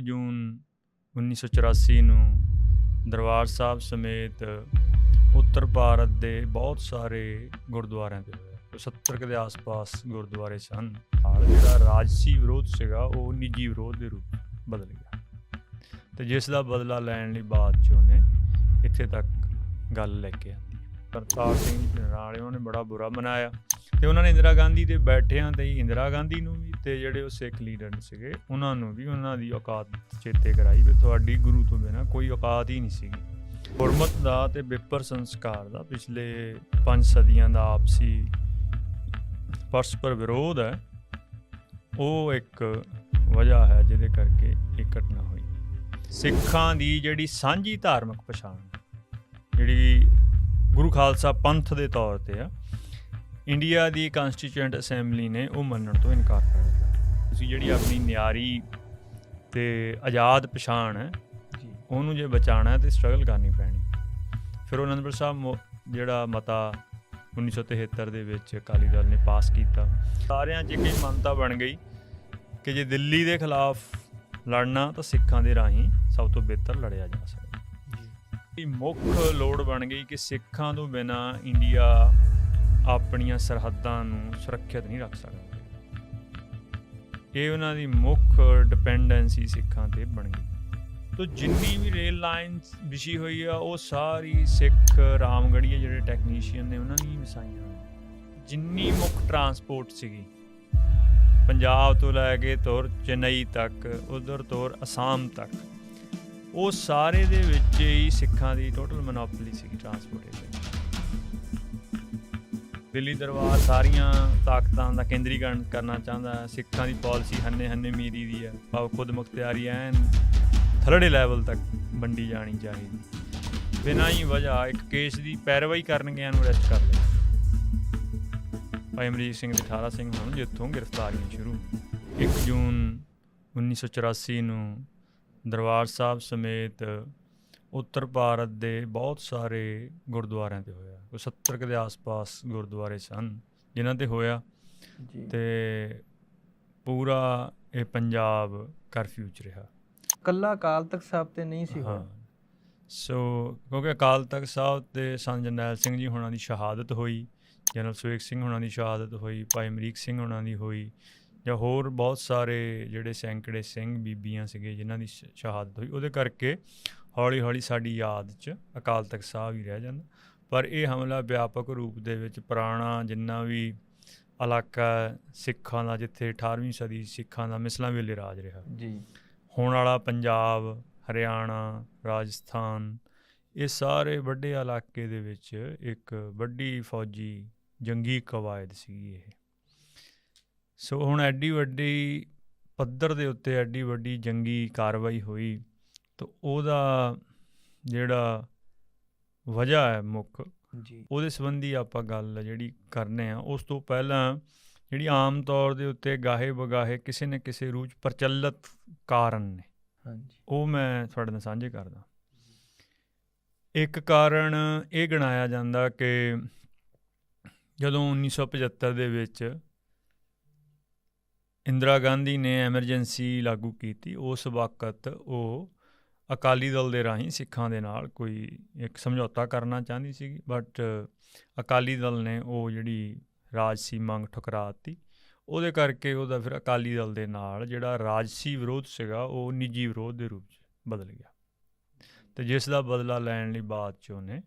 1 ਜੂਨ 1984 ਨੂੰ ਦਰਬਾਰ ਸਾਹਿਬ ਸਮੇਤ ਉੱਤਰ ਭਾਰਤ ਦੇ ਬਹੁਤ ਸਾਰੇ ਗੁਰਦੁਆਰਿਆਂ ਤੇ ਹੋਇਆ। 70 ਕੁ ਦੇ ਆਸ-ਪਾਸ ਗੁਰਦੁਆਰੇ ਸਨ। ਹਾਲ ਜਿਹੜਾ ਰਾਜਸੀ ਵਿਰੋਧ ਸੀਗਾ, ਉਹ ਨਿੱਜੀ ਵਿਰੋਧ ਦੇ ਰੂਪ ਬਦਲ ਗਿਆ। ਤੇ ਜਿਸ ਦਾ ਬਦਲਾ ਲੈਣ ਲਈ ਬਾਅਦ ਚ ਉਹਨੇ ਇੱਥੇ ਤੱਕ ਗੱਲ ਲੈ ਕੇ ਆਂਦੀ। ਕਰਤਾਰ ਸਿੰਘ ਜਨਰਾਲੇ ਉਹਨੇ ਬੜਾ ਬੁਰਾ ਮਨਾਇਆ। ਤੇ ਉਹਨਾਂ ਨੇ ਇੰਦਰਾ ਗਾਂਧੀ ਦੇ ਬੈਠਿਆਂ ਤੇ ਹੀ ਇੰਦਰਾ ਗਾਂਧੀ ਨੂੰ ਵੀ ਤੇ ਜਿਹੜੇ ਉਹ ਸਿੱਖ ਲੀਡਰ ਸੀਗੇ, ਉਹਨਾਂ ਨੂੰ ਵੀ ਉਹਨਾਂ ਦੀ ਔਕਾਤ ਚੇਤੇ ਕਰਾਈ ਵੀ ਤੁਹਾਡੀ ਗੁਰੂ ਤੋਂ ਬਿਨਾ ਕੋਈ ਔਕਾਤ ਹੀ ਨਹੀਂ ਸੀਗੀ। ਗੁਰਮਤ ਦਾ ਤੇ ਵਿਪਰ ਸੰਸਕਾਰ ਦਾ ਪਿਛਲੇ 5 ਸਦੀਆਂ ਦਾ ਆਪਸੀ ਪਰਸਪਰ ਵਿਰੋਧ ਹੈ, ਉਹ ਇੱਕ ਵਜ੍ਹਾ ਹੈ ਜਿਹਦੇ ਕਰਕੇ ਇਹ ਘਟਨਾ ਹੋਈ। ਸਿੱਖਾਂ ਦੀ ਜਿਹੜੀ ਸਾਂਝੀ ਧਾਰਮਿਕ ਪਛਾਣ, ਜਿਹੜੀ ਗੁਰੂ ਖਾਲਸਾ ਪੰਥ ਦੇ ਤੌਰ ਤੇ ਆ ਇੰਡੀਆ ਦੀ ਕਨਸਟੀਚੂਐਂਟ ਅਸੈਂਬਲੀ ਨੇ ਉਹ ਮੰਨਣ ਤੋਂ ਇਨਕਾਰ ਕਰ ਦਿੱਤਾ। ਤੁਸੀਂ ਜਿਹੜੀ ਆਪਣੀ ਨਿਆਰੀ ਤੇ ਆਜ਼ਾਦ ਪਛਾਣ ਹੈ ਜੀ। ਉਹਨੂੰ ਜੇ ਬਚਾਉਣਾ ਹੈ ਤੇ ਸਟਰਗਲ ਕਰਨੀ ਪੈਣੀ। ਫਿਰ ਉਹ ਅਨੰਦਪੁਰ ਸਾਹਿਬ ਜਿਹੜਾ ਮਤਾ 1973 ਦੇ ਵਿੱਚ ਅਕਾਲੀ ਦਲ ਨੇ ਪਾਸ ਕੀਤਾ ਸਾਰਿਆਂ 'ਚ ਇੱਕ ਹੀ ਮੰਨਤਾ ਬਣ ਗਈ ਕਿ ਜੇ ਦਿੱਲੀ ਦੇ ਖਿਲਾਫ ਲੜਨਾ ਤਾਂ ਸਿੱਖਾਂ ਦੇ ਰਾਹੀਂ ਸਭ ਤੋਂ ਬਿਹਤਰ ਲੜਿਆ ਜਾ ਸਕਦਾ। ਜੀ। ਇਹ ਮੁੱਖ ਲੋੜ ਬਣ ਗਈ ਕਿ ਸਿੱਖਾਂ ਤੋਂ ਬਿਨਾ ਇੰਡੀਆ ਆਪਣੀਆਂ ਸਰਹੱਦਾਂ ਨੂੰ ਸੁਰੱਖਿਅਤ ਨਹੀਂ ਰੱਖ ਸਕਦਾ। ਇਹ ਉਹਨਾਂ ਦੀ ਮੁੱਖ ਡਿਪੈਂਡੈਂਸੀ ਸਿੱਖਾਂ ਤੇ ਬਣ ਗਈ। ਤੋ ਜਿੰਨੀ ਵੀ ਰੇਲ ਲਾਈਨ ਵਿਛੀ ਹੋਈ ਆ, ਉਹ ਸਾਰੀ ਸਿੱਖ ਰਾਮਗੜੀਏ ਜਿਹੜੇ ਟੈਕਨੀਸ਼ੀਅਨ ਨੇ, ਉਹਨਾਂ ਨੇ ਹੀ ਵਿਛਾਈਆਂ ਜਿੰਨੀ ਮੁੱਖ ਟਰਾਂਸਪੋਰਟ ਸੀਗੀ, ਪੰਜਾਬ ਤੋਂ ਲੈ ਕੇ ਤੁਰ ਚੇਨਈ ਤੱਕ, ਉਧਰ ਤੁਰ ਅਸਾਮ ਤੱਕ, ਉਹ ਸਾਰੇ ਦੇ ਵਿੱਚ ਹੀ ਸਿੱਖਾਂ ਦੀ ਟੋਟਲ ਮੋਨੋਪੋਲੀ ਸੀਗੀ ਟਰਾਂਸਪੋਰਟੇਸ਼ਨ ਦਿੱਲੀ ਦਰਬਾਰ ਸਾਰੀਆਂ ਤਾਕਤਾਂ ਦਾ ਕੇਂਦਰੀਕਰਨ ਕਰਨਾ ਚਾਹੁੰਦਾ ਹੈ। ਸਿੱਖਾਂ ਦੀ ਪਾਲਿਸੀ ਹੰਨੇ ਹੰਨੇ ਮੀਰੀ ਦੀ ਹੈ। ਭਾਵ ਖੁਦ ਮੁਖਤਿਆਰੀ ਐਨ ਥਰੜੇ ਲੈਵਲ ਤੱਕ ਵੰਡੀ ਜਾਣੀ ਚਾਹੀਦੀ। ਬਿਨਾਂ ਹੀ ਵਜ੍ਹਾ ਇੱਕ ਕੇਸ ਦੀ ਪੈਰਵਾਈ ਕਰਨ ਗਿਆ ਨੂੰ ਅਰੈਸਟ ਕਰ ਲਿਆ। ਭਾਈ ਅਮਰੀਕ ਸਿੰਘ ਤੇ 18 ਸਿੰਘ ਹੁਣ ਜਿੱਥੋਂ ਗ੍ਰਿਫਤਾਰੀਆਂ ਸ਼ੁਰੂ। 1 ਜੂਨ 1984 ਨੂੰ ਦਰਬਾਰ ਸਾਹਿਬ ਸਮੇਤ ਉੱਤਰ ਭਾਰਤ ਦੇ ਬਹੁਤ ਸਾਰੇ ਗੁਰਦੁਆਰਿਆਂ ਤੇ ਹੋਇਆ। ਕੋਈ 70 ਕੁ ਦੇ ਆਸ-ਪਾਸ ਗੁਰਦੁਆਰੇ ਸਨ ਜਿਨ੍ਹਾਂ ਤੇ ਹੋਇਆ। ਜੀ। ਤੇ ਪੂਰਾ ਇਹ ਪੰਜਾਬ ਕਰਫਿਊ ਚ ਰਿਹਾ। ਕੱਲਾ ਅਕਾਲ ਤਖਤ ਸਾਹਿਬ ਤੇ ਨਹੀਂ ਸੀ ਹੋਇਆ? ਸੋ ਕਿਉਂਕਿ ਅਕਾਲ ਤਖਤ ਸਾਹਿਬ ਤੇ ਸੰਤ ਜਰਨੈਲ ਸਿੰਘ ਜੀ ਹੋਣਾ ਦੀ ਸ਼ਹਾਦਤ ਹੋਈ ਜਨਰਲ ਸੁਵੇਗ ਸਿੰਘ ਹੋਣਾ ਦੀ ਸ਼ਹਾਦਤ ਹੋਈ ਭਾਈ ਅਮਰੀਕ ਸਿੰਘ ਹੋਣਾ ਦੀ ਹੋਈ ਜਾਂ ਹੋਰ ਬਹੁਤ ਸਾਰੇ ਜਿਹੜੇ ਸੈਂਕੜੇ ਸਿੰਘ ਬੀਬੀਆਂ ਸੀਗੇ ਜਿਨ੍ਹਾਂ ਦੀ ਸ਼ਹਾਦਤ ਹੋਈ ਉਹਦੇ ਕਰਕੇ ਹੌਲੀ ਹੌਲੀ ਸਾਡੀ ਯਾਦ 'ਚ ਅਕਾਲ ਤਖਤ ਸਾਹਿਬ ਹੀ ਰਹਿ ਜਾਂਦਾ ਪਰ ਇਹ ਹਮਲਾ ਵਿਆਪਕ ਰੂਪ ਦੇ ਵਿੱਚ ਪੁਰਾਣਾ ਜਿੰਨਾ ਵੀ ਇਲਾਕਾ ਸਿੱਖਾਂ ਦਾ ਜਿੱਥੇ 18ਵੀਂ ਸਦੀ ਸਿੱਖਾਂ ਦਾ ਮਿਸਲਾਂ ਵੇਲੇ ਰਾਜ ਰਿਹਾ। ਜੀ। ਹੋਣ ਵਾਲਾ ਪੰਜਾਬ ਹਰਿਆਣਾ ਰਾਜਸਥਾਨ ਇਹ ਸਾਰੇ ਵੱਡੇ ਇਲਾਕੇ ਦੇ ਵਿੱਚ ਇੱਕ ਵੱਡੀ ਫੌਜੀ ਜੰਗੀ ਕਵਾਇਦ ਸੀਗੀ ਇਹ। ਸੋ ਹੁਣ ਐਡੀ ਵੱਡੀ ਪੱਧਰ ਦੇ ਉੱਤੇ ਐਡੀ ਵੱਡੀ ਜੰਗੀ ਕਾਰਵਾਈ ਹੋਈ। ਤਾਂ ਉਹਦਾ ਜਿਹੜਾ ਵਜ੍ਹਾ ਹੈ ਮੁੱਖ ਜੀ। ਉਹਦੇ ਸੰਬੰਧੀ ਆਪਾਂ ਗੱਲ ਜਿਹੜੀ ਕਰਨੇ ਆ। ਉਸ ਤੋਂ ਪਹਿਲਾਂ ਜਿਹੜੀ ਆਮ ਤੌਰ ਦੇ ਉੱਤੇ ਗਾਹੇ ਬਗਾਹੇ ਕਿਸੇ ਨਾ ਕਿਸੇ ਰੂਪ 'ਚ ਪ੍ਰਚਲਿਤ ਕਾਰਨ ਨੇ ਹਾਂਜੀ। ਉਹ ਮੈਂ ਤੁਹਾਡੇ ਨਾਲ ਸਾਂਝੇ ਕਰਦਾ। ਇੱਕ ਕਾਰਨ ਇਹ ਗਣਾਇਆ ਜਾਂਦਾ ਕਿ ਜਦੋਂ 1975 ਦੇ ਵਿੱਚ ਇੰਦਰਾ ਗਾਂਧੀ ਨੇ ਐਮਰਜੈਂਸੀ ਲਾਗੂ ਕੀਤੀ ਉਸ ਵਕਤ ਉਹ ਅਕਾਲੀ ਦਲ ਦੇ ਰਾਹੀਂ ਸਿੱਖਾਂ ਦੇ ਨਾਲ ਕੋਈ ਇੱਕ ਸਮਝੌਤਾ ਕਰਨਾ ਚਾਹੁੰਦੀ ਸੀ ਬਟ ਅਕਾਲੀ ਦਲ ਨੇ ਉਹ ਜਿਹੜੀ ਰਾਜਸੀ ਮੰਗ ਠੁਕਰਾ ਦਿੱਤੀ ਉਹਦੇ ਕਰਕੇ ਉਹਦਾ ਫਿਰ ਅਕਾਲੀ ਦਲ ਦੇ ਨਾਲ ਜਿਹੜਾ ਰਾਜਸੀ ਵਿਰੋਧ ਸੀਗਾ, ਉਹ ਨਿੱਜੀ ਵਿਰੋਧ ਦੇ ਰੂਪ 'ਚ ਬਦਲ ਗਿਆ। ਤੇ ਜਿਸ ਦਾ ਬਦਲਾ ਲੈਣ ਲਈ ਬਾਅਦ 'ਚ ਉਹਨੇ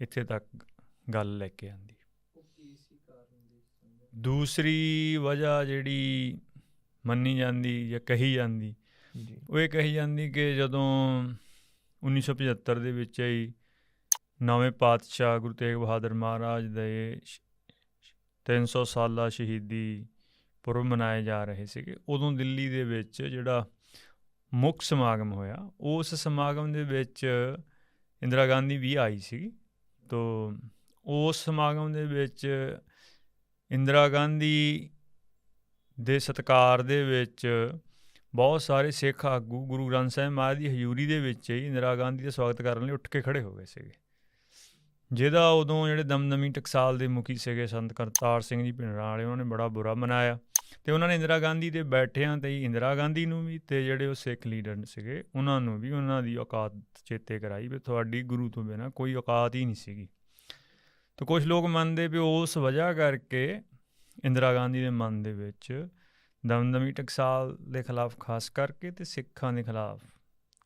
ਇੱਥੇ ਤੱਕ ਗੱਲ ਲੈ ਕੇ ਆਂਦੀ। ਦੂਸਰੀ ਵਜ੍ਹਾ ਜਿਹੜੀ ਮੰਨੀ ਜਾਂਦੀ ਜਾਂ ਕਹੀ ਜਾਂਦੀ ਉਹ ਇਹ ਕਹੀ ਜਾਂਦੀ ਕਿ ਜਦੋਂ 1975 ਦੇ ਵਿੱਚ ਹੀ ਨਵੇਂ ਪਾਤਸ਼ਾਹ ਗੁਰੂ ਤੇਗ ਬਹਾਦਰ ਮਹਾਰਾਜ ਦੇ ਸ਼- 300 ਸਾਲਾ ਸ਼ਹੀਦੀ ਪੁਰਬ ਮਨਾਏ ਜਾ ਰਹੇ ਸੀਗੇ। ਉਦੋਂ ਦਿੱਲੀ ਦੇ ਵਿੱਚ ਜਿਹੜਾ ਮੁੱਖ ਸਮਾਗਮ ਹੋਇਆ, ਉਸ ਸਮਾਗਮ ਦੇ ਵਿੱਚ ਇੰਦਰਾ ਗਾਂਧੀ ਵੀ ਆਈ ਸੀ ਤੋ ਉਸ ਸਮਾਗਮ ਦੇ ਵਿੱਚ ਇੰਦਰਾ ਗਾਂਧੀ ਦੇ ਸਤਕਾਰ ਦੇ ਵਿੱਚ ਬਹੁਤ ਸਾਰੇ ਸਿੱਖ ਆਗੂ ਗੁਰੂ ਗ੍ਰੰਥ ਸਾਹਿਬ ਮਹਾਰਾਜ ਦੀ ਹਜ਼ੂਰੀ ਦੇ ਵਿੱਚ ਹੀ ਇੰਦਰਾ ਗਾਂਧੀ ਦਾ ਸਵਾਗਤ ਕਰਨ ਲਈ ਉੱਠ ਕੇ ਖੜੇ ਹੋ ਗਏ ਸੀਗੇ। ਜਿਹਦਾ ਉਦੋਂ ਜਿਹੜੇ ਦਮਦਮੀ ਟਕਸਾਲ ਦੇ ਮੁਖੀ ਸੀਗੇ ਸੰਤ ਕਰਤਾਰ ਸਿੰਘ ਜੀ ਭਿੰਡਰਾਂ ਵਾਲੇ, ਉਹਨਾਂ ਨੇ ਬੜਾ ਬੁਰਾ ਮਨਾਇਆ ਤੇ ਉਹਨਾਂ ਨੇ ਇੰਦਰਾ ਗਾਂਧੀ ਦੇ ਬੈਠਿਆਂ ਤੇ ਹੀ ਇੰਦਰਾ ਗਾਂਧੀ ਨੂੰ ਵੀ ਤੇ ਜਿਹੜੇ ਉਹ ਸਿੱਖ ਲੀਡਰ ਸੀਗੇ, ਉਹਨਾਂ ਨੂੰ ਵੀ ਉਹਨਾਂ ਦੀ ਔਕਾਤ ਚੇਤੇ ਕਰਾਈ ਵੀ ਤੁਹਾਡੀ ਗੁਰੂ ਤੋਂ ਬਿਨਾ ਕੋਈ ਔਕਾਤ ਹੀ ਨਹੀਂ ਸੀਗੀ। ਤੇ ਕੁਝ ਲੋਕ ਮੰਨਦੇ ਵੀ ਉਸ ਵਜ੍ਹਾ ਕਰਕੇ ਇੰਦਰਾ ਗਾਂਧੀ ਦੇ ਮਨ ਦੇ ਵਿੱਚ ਦਮਦਮੀ ਟਕਸਾਲ ਦੇ ਖਿਲਾਫ ਖਾਸ ਕਰਕੇ ਤੇ ਸਿੱਖਾਂ ਦੇ ਖਿਲਾਫ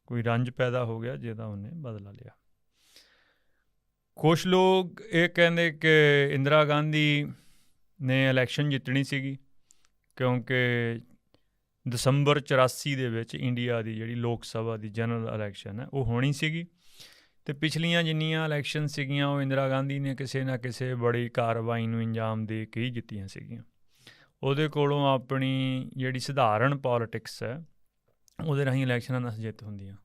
ਕੋਈ ਰੰਜ ਪੈਦਾ ਹੋ ਗਿਆ ਜਿਹਦਾ ਉਹਨੇ ਬਦਲਾ ਲਿਆ। ਕੁਝ ਲੋਕ ਇਹ ਕਹਿੰਦੇ ਕਿ ਇੰਦਰਾ ਗਾਂਧੀ ਨੇ ਇਲੈਕਸ਼ਨ ਜਿੱਤਣੀ ਸੀਗੀ ਕਿਉਂਕਿ ਦਸੰਬਰ 84 ਦੇ ਵਿੱਚ ਇੰਡੀਆ ਦੀ ਜਿਹੜੀ ਲੋਕ ਸਭਾ ਦੀ ਜਨਰਲ ਇਲੈਕਸ਼ਨ ਹੈ, ਉਹ ਹੋਣੀ ਸੀਗੀ ਤੇ ਪਿਛਲੀਆਂ ਜਿੰਨੀਆਂ ਇਲੈਕਸ਼ਨ ਸੀਗੀਆਂ, ਉਹ ਇੰਦਰਾ ਗਾਂਧੀ ਨੇ ਕਿਸੇ ਨਾ ਕਿਸੇ ਬੜੀ ਕਾਰਵਾਈ ਨੂੰ ਅੰਜਾਮ ਦੇ ਕੇ ਹੀ ਜਿੱਤੀਆਂ ਸੀਗੀਆਂ। ਉਹਦੇ ਕੋਲੋਂ ਆਪਣੀ ਜਿਹੜੀ ਸਧਾਰਨ ਪੋਲਿਟਿਕਸ ਹੈ, ਉਹਦੇ ਰਾਹੀਂ ਇਲੈਕਸ਼ਨਾਂ ਨਾਲ ਜਿੱਤ ਹੁੰਦੀਆਂ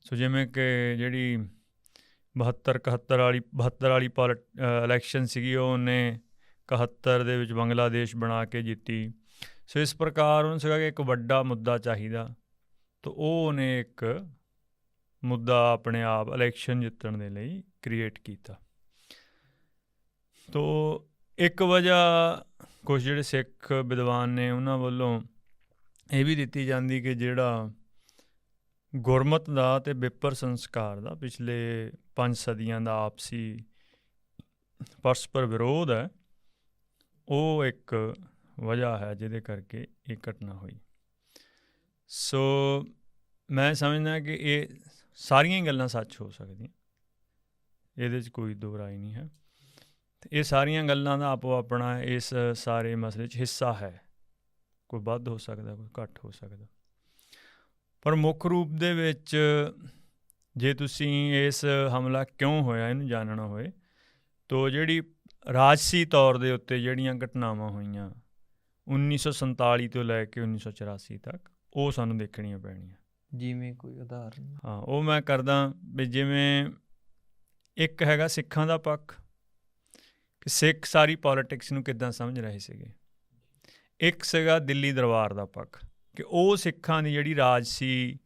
ਸੋ ਜਿਵੇਂ ਕਿ ਜਿਹੜੀ 72 71 ਵਾਲੀ 72 ਵਾਲੀ ਇਲੈਕਸ਼ਨ ਸੀਗੀ, ਉਹ ਉਹਨੇ 71 ਦੇ ਵਿੱਚ ਬੰਗਲਾਦੇਸ਼ ਬਣਾ ਕੇ ਜਿੱਤੀ। ਸੋ ਇਸ ਪ੍ਰਕਾਰ ਉਹਨੂੰ ਸੀਗਾ ਕਿ ਇੱਕ ਵੱਡਾ ਮੁੱਦਾ ਚਾਹੀਦਾ। ਤਾਂ ਉਹ ਉਹਨੇ ਇੱਕ ਮੁੱਦਾ ਆਪਣੇ ਆਪ ਇਲੈਕਸ਼ਨ ਜਿੱਤਣ ਦੇ ਲਈ ਕ੍ਰੀਏਟ ਕੀਤਾ। ਤੋ ਇੱਕ ਵਜ੍ਹਾ ਕੁਝ ਜਿਹੜੇ ਸਿੱਖ ਵਿਦਵਾਨ ਨੇ ਉਹਨਾਂ ਵੱਲੋਂ ਇਹ ਵੀ ਦਿੱਤੀ ਜਾਂਦੀ ਕਿ ਜਿਹੜਾ ਗੁਰਮਤ ਦਾ ਤੇ ਵਿਪਰ ਸੰਸਕਾਰ ਦਾ ਪਿਛਲੇ 5 ਸਦੀਆਂ ਦਾ ਆਪਸੀ ਪਰਸਪਰ ਵਿਰੋਧ ਹੈ, ਉਹ ਇੱਕ ਵਜ੍ਹਾ ਹੈ ਜਿਹਦੇ ਕਰਕੇ ਇਹ ਘਟਨਾ ਹੋਈ। ਸੋ ਮੈਂ ਸਮਝਦਾ ਕਿ ਇਹ ਸਾਰੀਆਂ ਹੀ ਗੱਲਾਂ ਸੱਚ ਹੋ ਸਕਦੀਆਂ। ਇਹਦੇ 'ਚ ਕੋਈ ਦੋ ਰਾਏ ਨਹੀਂ ਹੈ। ਇਹ ਸਾਰੀਆਂ ਗੱਲਾਂ ਦਾ ਆਪੋ ਆਪਣਾ ਇਸ ਸਾਰੇ ਮਸਲੇ 'ਚ ਹਿੱਸਾ ਹੈ। ਕੋਈ ਵੱਧ ਹੋ ਸਕਦਾ ਕੋਈ ਘੱਟ ਹੋ ਸਕਦਾ। ਪਰ ਮੁੱਖ ਰੂਪ ਦੇ ਵਿੱਚ ਜੇ ਤੁਸੀਂ ਇਸ ਹਮਲਾ ਕਿਉਂ ਹੋਇਆ ਇਹਨੂੰ ਜਾਣਨਾ ਹੋਏ ਤੋ ਜਿਹੜੀ ਰਾਜਸੀ ਤੌਰ ਦੇ ਉੱਤੇ ਜਿਹੜੀਆਂ ਘਟਨਾਵਾਂ ਹੋਈਆਂ 1947 ਤੋਂ ਲੈ ਕੇ 1984 ਤੱਕ ਉਹ ਸਾਨੂੰ ਦੇਖਣੀਆਂ ਪੈਣੀਆਂ। ਜਿਵੇਂ ਕੋਈ ਉਦਾਹਰਨ। ਹਾਂ ਉਹ ਮੈਂ ਕਰਦਾ ਵੀ ਜਿਵੇਂ ਇੱਕ ਹੈਗਾ ਸਿੱਖਾਂ ਦਾ ਪੱਖ ਕਿ ਸਿੱਖ ਸਾਰੀ ਪੋਲਿਟਿਕਸ ਨੂੰ ਕਿੱਦਾਂ ਸਮਝ ਰਹੇ ਸੀਗੇ? ਇੱਕ ਸੀਗਾ ਦਿੱਲੀ ਦਰਬਾਰ ਦਾ ਪੱਖ, ਕਿ ਉਹ ਸਿੱਖਾਂ ਦੀ ਜਿਹੜੀ ਰਾਜਸੀ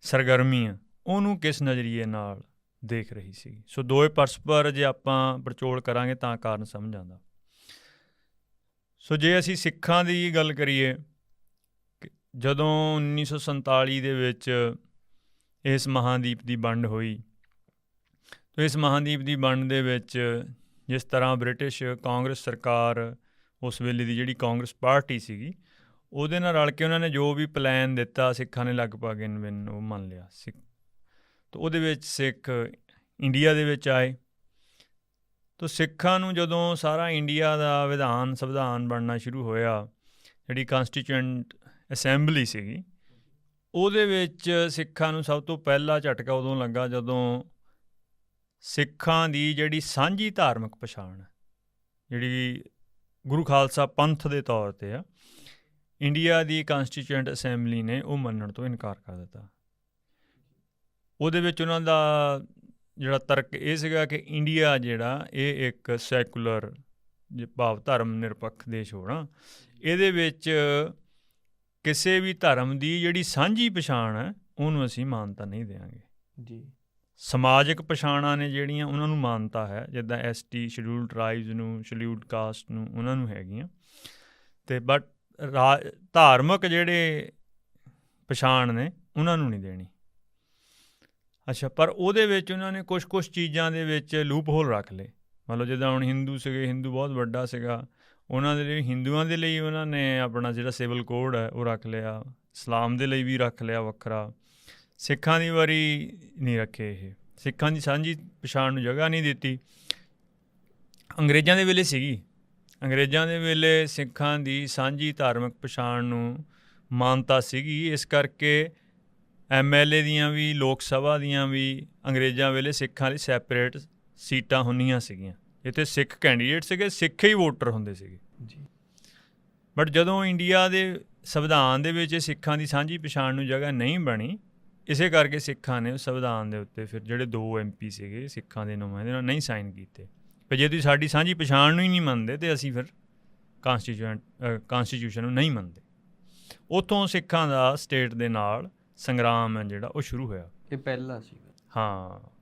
ਸਰਗਰਮੀ ਆ ਉਹਨੂੰ ਕਿਸ ਨਜ਼ਰੀਏ ਨਾਲ ਦੇਖ ਰਹੀ ਸੀ? ਸੋ ਦੋਏ ਪਰਸਪਰ ਜੇ ਆਪਾਂ ਪਰਚੋਲ ਕਰਾਂਗੇ ਤਾਂ ਕਾਰਨ ਸਮਝ ਆਉਂਦਾ। ਸੋ ਜੇ ਅਸੀਂ ਸਿੱਖਾਂ ਦੀ ਗੱਲ ਕਰੀਏ, ਕਿ ਜਦੋਂ 1947 ਦੇ ਵਿੱਚ ਇਸ ਮਹਾਦੀਪ ਦੀ ਵੰਡ ਹੋਈ, ਤਾਂ ਇਸ ਮਹਾਦੀਪ ਦੀ ਵੰਡ ਦੇ ਵਿੱਚ ਜਿਸ ਤਰ੍ਹਾਂ ਬ੍ਰਿਟਿਸ਼ ਕਾਂਗਰਸ ਸਰਕਾਰ ਉਸ ਵੇਲੇ ਦੀ ਜਿਹੜੀ ਕਾਂਗਰਸ ਪਾਰਟੀ ਸੀਗੀ, ਉਹਦੇ ਨਾਲ ਰਲ ਕੇ ਉਹਨਾਂ ਨੇ ਜੋ ਵੀ ਪਲਾਨ ਦਿੱਤਾ, ਸਿੱਖਾਂ ਨੇ ਲਗਭਗ ਇਨ ਵਿਨ ਉਹ ਮੰਨ ਲਿਆ, ਸਿੱਖ। ਤਾਂ ਉਹਦੇ ਵਿੱਚ ਸਿੱਖ ਇੰਡੀਆ ਦੇ ਵਿੱਚ ਆਏ। ਤਾਂ ਸਿੱਖਾਂ ਨੂੰ ਜਦੋਂ ਸਾਰਾ ਇੰਡੀਆ ਦਾ ਵਿਧਾਨ, ਸੰਵਿਧਾਨ ਬਣਨਾ ਸ਼ੁਰੂ ਹੋਇਆ, ਜਿਹੜੀ ਕਨਸਟੀਚੂਐਂਟ ਅਸੈਂਬਲੀ ਸੀਗੀ, ਉਹਦੇ ਵਿੱਚ ਸਿੱਖਾਂ ਨੂੰ ਸਭ ਤੋਂ ਪਹਿਲਾ ਝਟਕਾ ਉਦੋਂ ਲੱਗਾ ਜਦੋਂ ਸਿੱਖਾਂ ਦੀ ਜਿਹੜੀ ਸਾਂਝੀ ਧਾਰਮਿਕ ਪਛਾਣ ਜਿਹੜੀ ਗੁਰੂ ਖਾਲਸਾ ਪੰਥ ਦੇ ਤੌਰ ਤੇ ਆ, ਇੰਡੀਆ ਦੀ ਕਨਸਟੀਚੂਐਂਟ ਅਸੈਂਬਲੀ ਨੇ ਉਹ ਮੰਨਣ ਤੋਂ ਇਨਕਾਰ ਕਰ ਦਿੱਤਾ। ਉਹਦੇ ਵਿੱਚ ਉਹਨਾਂ ਦਾ ਜਿਹੜਾ ਤਰਕ ਇਹ ਸੀਗਾ ਕਿ ਇੰਡੀਆ ਜਿਹੜਾ, ਇਹ ਇੱਕ ਸੈਕੂਲਰ ਭਾਵ ਧਰਮ ਨਿਰਪੱਖ ਦੇਸ਼ ਹੋਣਾ, ਇਹਦੇ ਵਿੱਚ ਕਿਸੇ ਵੀ ਧਰਮ ਦੀ ਜਿਹੜੀ ਸਾਂਝੀ ਪਛਾਣ ਹੈ, ਉਹਨੂੰ ਅਸੀਂ ਮਾਨਤਾ ਨਹੀਂ ਦੇਵਾਂਗੇ। ਜੀ। ਸਮਾਜਿਕ ਪਛਾਣਾਂ ਨੇ ਜਿਹੜੀਆਂ ਉਹਨਾਂ ਨੂੰ ਮਾਨਤਾ ਹੈ, ਜਿੱਦਾਂ ਐਸਟੀ ਸ਼ਡਿਊਲਡ ਟ੍ਰਾਈਬਸ ਨੂੰ ਸ਼ਡਿਊਲਡ ਕਾਸਟ ਨੂੰ, ਉਹਨਾਂ ਨੂੰ ਹੈਗੀਆਂ। ਤੇ ਬਟ ਧਾਰਮਿਕ ਜਿਹੜੇ ਪਛਾਣ ਨੇ, ਉਹਨਾਂ ਨੂੰ ਨਹੀਂ ਦੇਣੀ। ਅੱਛਾ, ਪਰ ਉਹਦੇ ਵਿੱਚ ਉਹਨਾਂ ਨੇ ਕੁਝ ਕੁਝ ਚੀਜ਼ਾਂ ਦੇ ਵਿੱਚ ਲੂਪ ਹੋਲ ਰੱਖ ਲਏ। ਮਤਲਬ ਜਿੱਦਾਂ ਹੁਣ ਹਿੰਦੂ ਸੀਗੇ ਹਿੰਦੂ ਬਹੁਤ ਵੱਡਾ ਸੀਗਾ। ਉਹਨਾਂ ਦੇ ਲਈ ਹਿੰਦੂਆਂ ਦੇ ਲਈ ਉਹਨਾਂ ਨੇ ਆਪਣਾ ਜਿਹੜਾ ਸਿਵਲ ਕੋਡ ਹੈ, ਉਹ ਰੱਖ ਲਿਆ। ਇਸਲਾਮ ਦੇ ਲਈ ਵੀ ਰੱਖ ਲਿਆ ਵੱਖਰਾ। ਸਿੱਖਾਂ ਦੀ ਵਾਰੀ ਨਹੀਂ ਰੱਖੇ ਇਹ। ਸਿੱਖਾਂ ਦੀ ਸਾਂਝੀ ਪਛਾਣ ਨੂੰ ਜਗ੍ਹਾ ਨਹੀਂ ਦਿੱਤੀ। ਅੰਗਰੇਜ਼ਾਂ ਦੇ ਵੇਲੇ ਸੀਗੀ। ਅੰਗਰੇਜ਼ਾਂ ਦੇ ਵੇਲੇ ਸਿੱਖਾਂ ਦੀ ਸਾਂਝੀ ਧਾਰਮਿਕ ਪਛਾਣ ਨੂੰ ਮਾਨਤਾ ਸੀਗੀ। ਇਸ ਕਰਕੇ ਐਮਐਲਏ ਦੀਆਂ ਵੀ ਲੋਕ ਸਭਾ ਦੀਆਂ ਵੀ ਅੰਗਰੇਜ਼ਾਂ ਵੇਲੇ ਸਿੱਖਾਂ ਲਈ ਸੈਪਰੇਟ ਸੀਟਾਂ ਹੁੰਦੀਆਂ ਸੀਗੀਆਂ। ਇੱਥੇ ਸਿੱਖ ਕੈਂਡੀਡੇਟ ਸੀਗੇ ਸਿੱਖ ਹੀ ਵੋਟਰ ਹੁੰਦੇ ਸੀਗੇ। ਜੀ। ਬਟ ਜਦੋਂ ਇੰਡੀਆ ਦੇ ਸੰਵਿਧਾਨ ਦੇ ਵਿੱਚ ਸਿੱਖਾਂ ਦੀ ਸਾਂਝੀ ਪਛਾਣ ਨੂੰ ਜਗ੍ਹਾ ਨਹੀਂ ਬਣੀ ਇਸੇ ਕਰਕੇ ਸਿੱਖਾਂ ਨੇ ਸੰਵਿਧਾਨ ਦੇ ਉੱਤੇ ਫਿਰ ਜਿਹੜੇ ਦੋ ਐਮਪੀ ਸੀਗੇ ਸਿੱਖਾਂ ਦੇ ਨੁਮਾਇੰਦੇ ਨਾਲ ਨਹੀਂ ਸਾਈਨ ਕੀਤੇ। ਪਰ ਜੇ ਤੁਸੀਂ ਸਾਡੀ ਸਾਂਝੀ ਪਛਾਣ ਨੂੰ ਹੀ ਨਹੀਂ ਮੰਨਦੇ ਤੇ ਅਸੀਂ ਫਿਰ ਕਨਸਟੀਟਿਊਐਂਟ ਕਨਸਟੀਟਿਊਸ਼ਨ ਨੂੰ ਨਹੀਂ ਮੰਨਦੇ। ਉਥੋਂ ਸਿੱਖਾਂ ਦਾ ਸਟੇਟ ਦੇ ਨਾਲ ਸੰਗਰਾਮ ਹੈ ਜਿਹੜਾ ਉਹ ਸ਼ੁਰੂ ਹੋਇਆ। ਇਹ ਪਹਿਲਾ ਸੀਗਾ ਹਾਂ।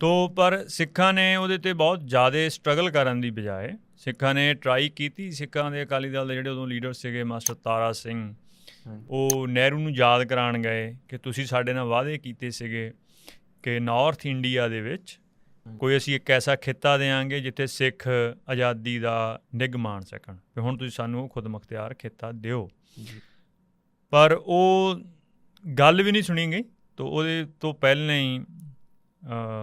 ਤੋ ਪਰ ਸਿੱਖਾਂ ਨੇ ਉਹਦੇ ਤੇ ਬਹੁਤ ਜ਼ਿਆਦਾ ਸਟਰਗਲ ਕਰਨ ਦੀ ਬਜਾਏ ਸਿੱਖਾਂ ਨੇ ਟਰਾਈ ਕੀਤੀ। ਸਿੱਖਾਂ ਦੇ ਅਕਾਲੀ ਦਲ ਦੇ ਜਿਹੜੇ ਉਦੋਂ ਲੀਡਰ ਸੀਗੇ ਮਾਸਟਰ ਤਾਰਾ ਸਿੰਘ ਉਹ ਨਹਿਰੂ ਨੂੰ ਯਾਦ ਕਰਾਉਣ ਗਏ ਕਿ ਤੁਸੀਂ ਸਾਡੇ ਨਾਲ ਵਾਅਦੇ ਕੀਤੇ ਸੀਗੇ ਕਿ ਨਾਰਥ ਇੰਡੀਆ ਦੇ ਵਿੱਚ ਕੋਈ ਅਸੀਂ ਇੱਕ ਐਸਾ ਖਿੱਤਾ ਦੇਵਾਂਗੇ ਜਿੱਥੇ ਸਿੱਖ ਆਜ਼ਾਦੀ ਦਾ ਨਿੱਘ ਮਾਣ ਸਕਣ ਤੇ ਹੁਣ ਤੁਸੀਂ ਸਾਨੂੰ ਖੁਦ ਮੁਖਤਿਆਰ ਖਿੱਤਾ ਦਿਓ। ਪਰ ਉਹ ਗੱਲ ਵੀ ਨਹੀਂ ਸੁਣੀ ਗਈ। ਤਾਂ ਉਹਦੇ ਤੋਂ ਪਹਿਲਾਂ ਹੀ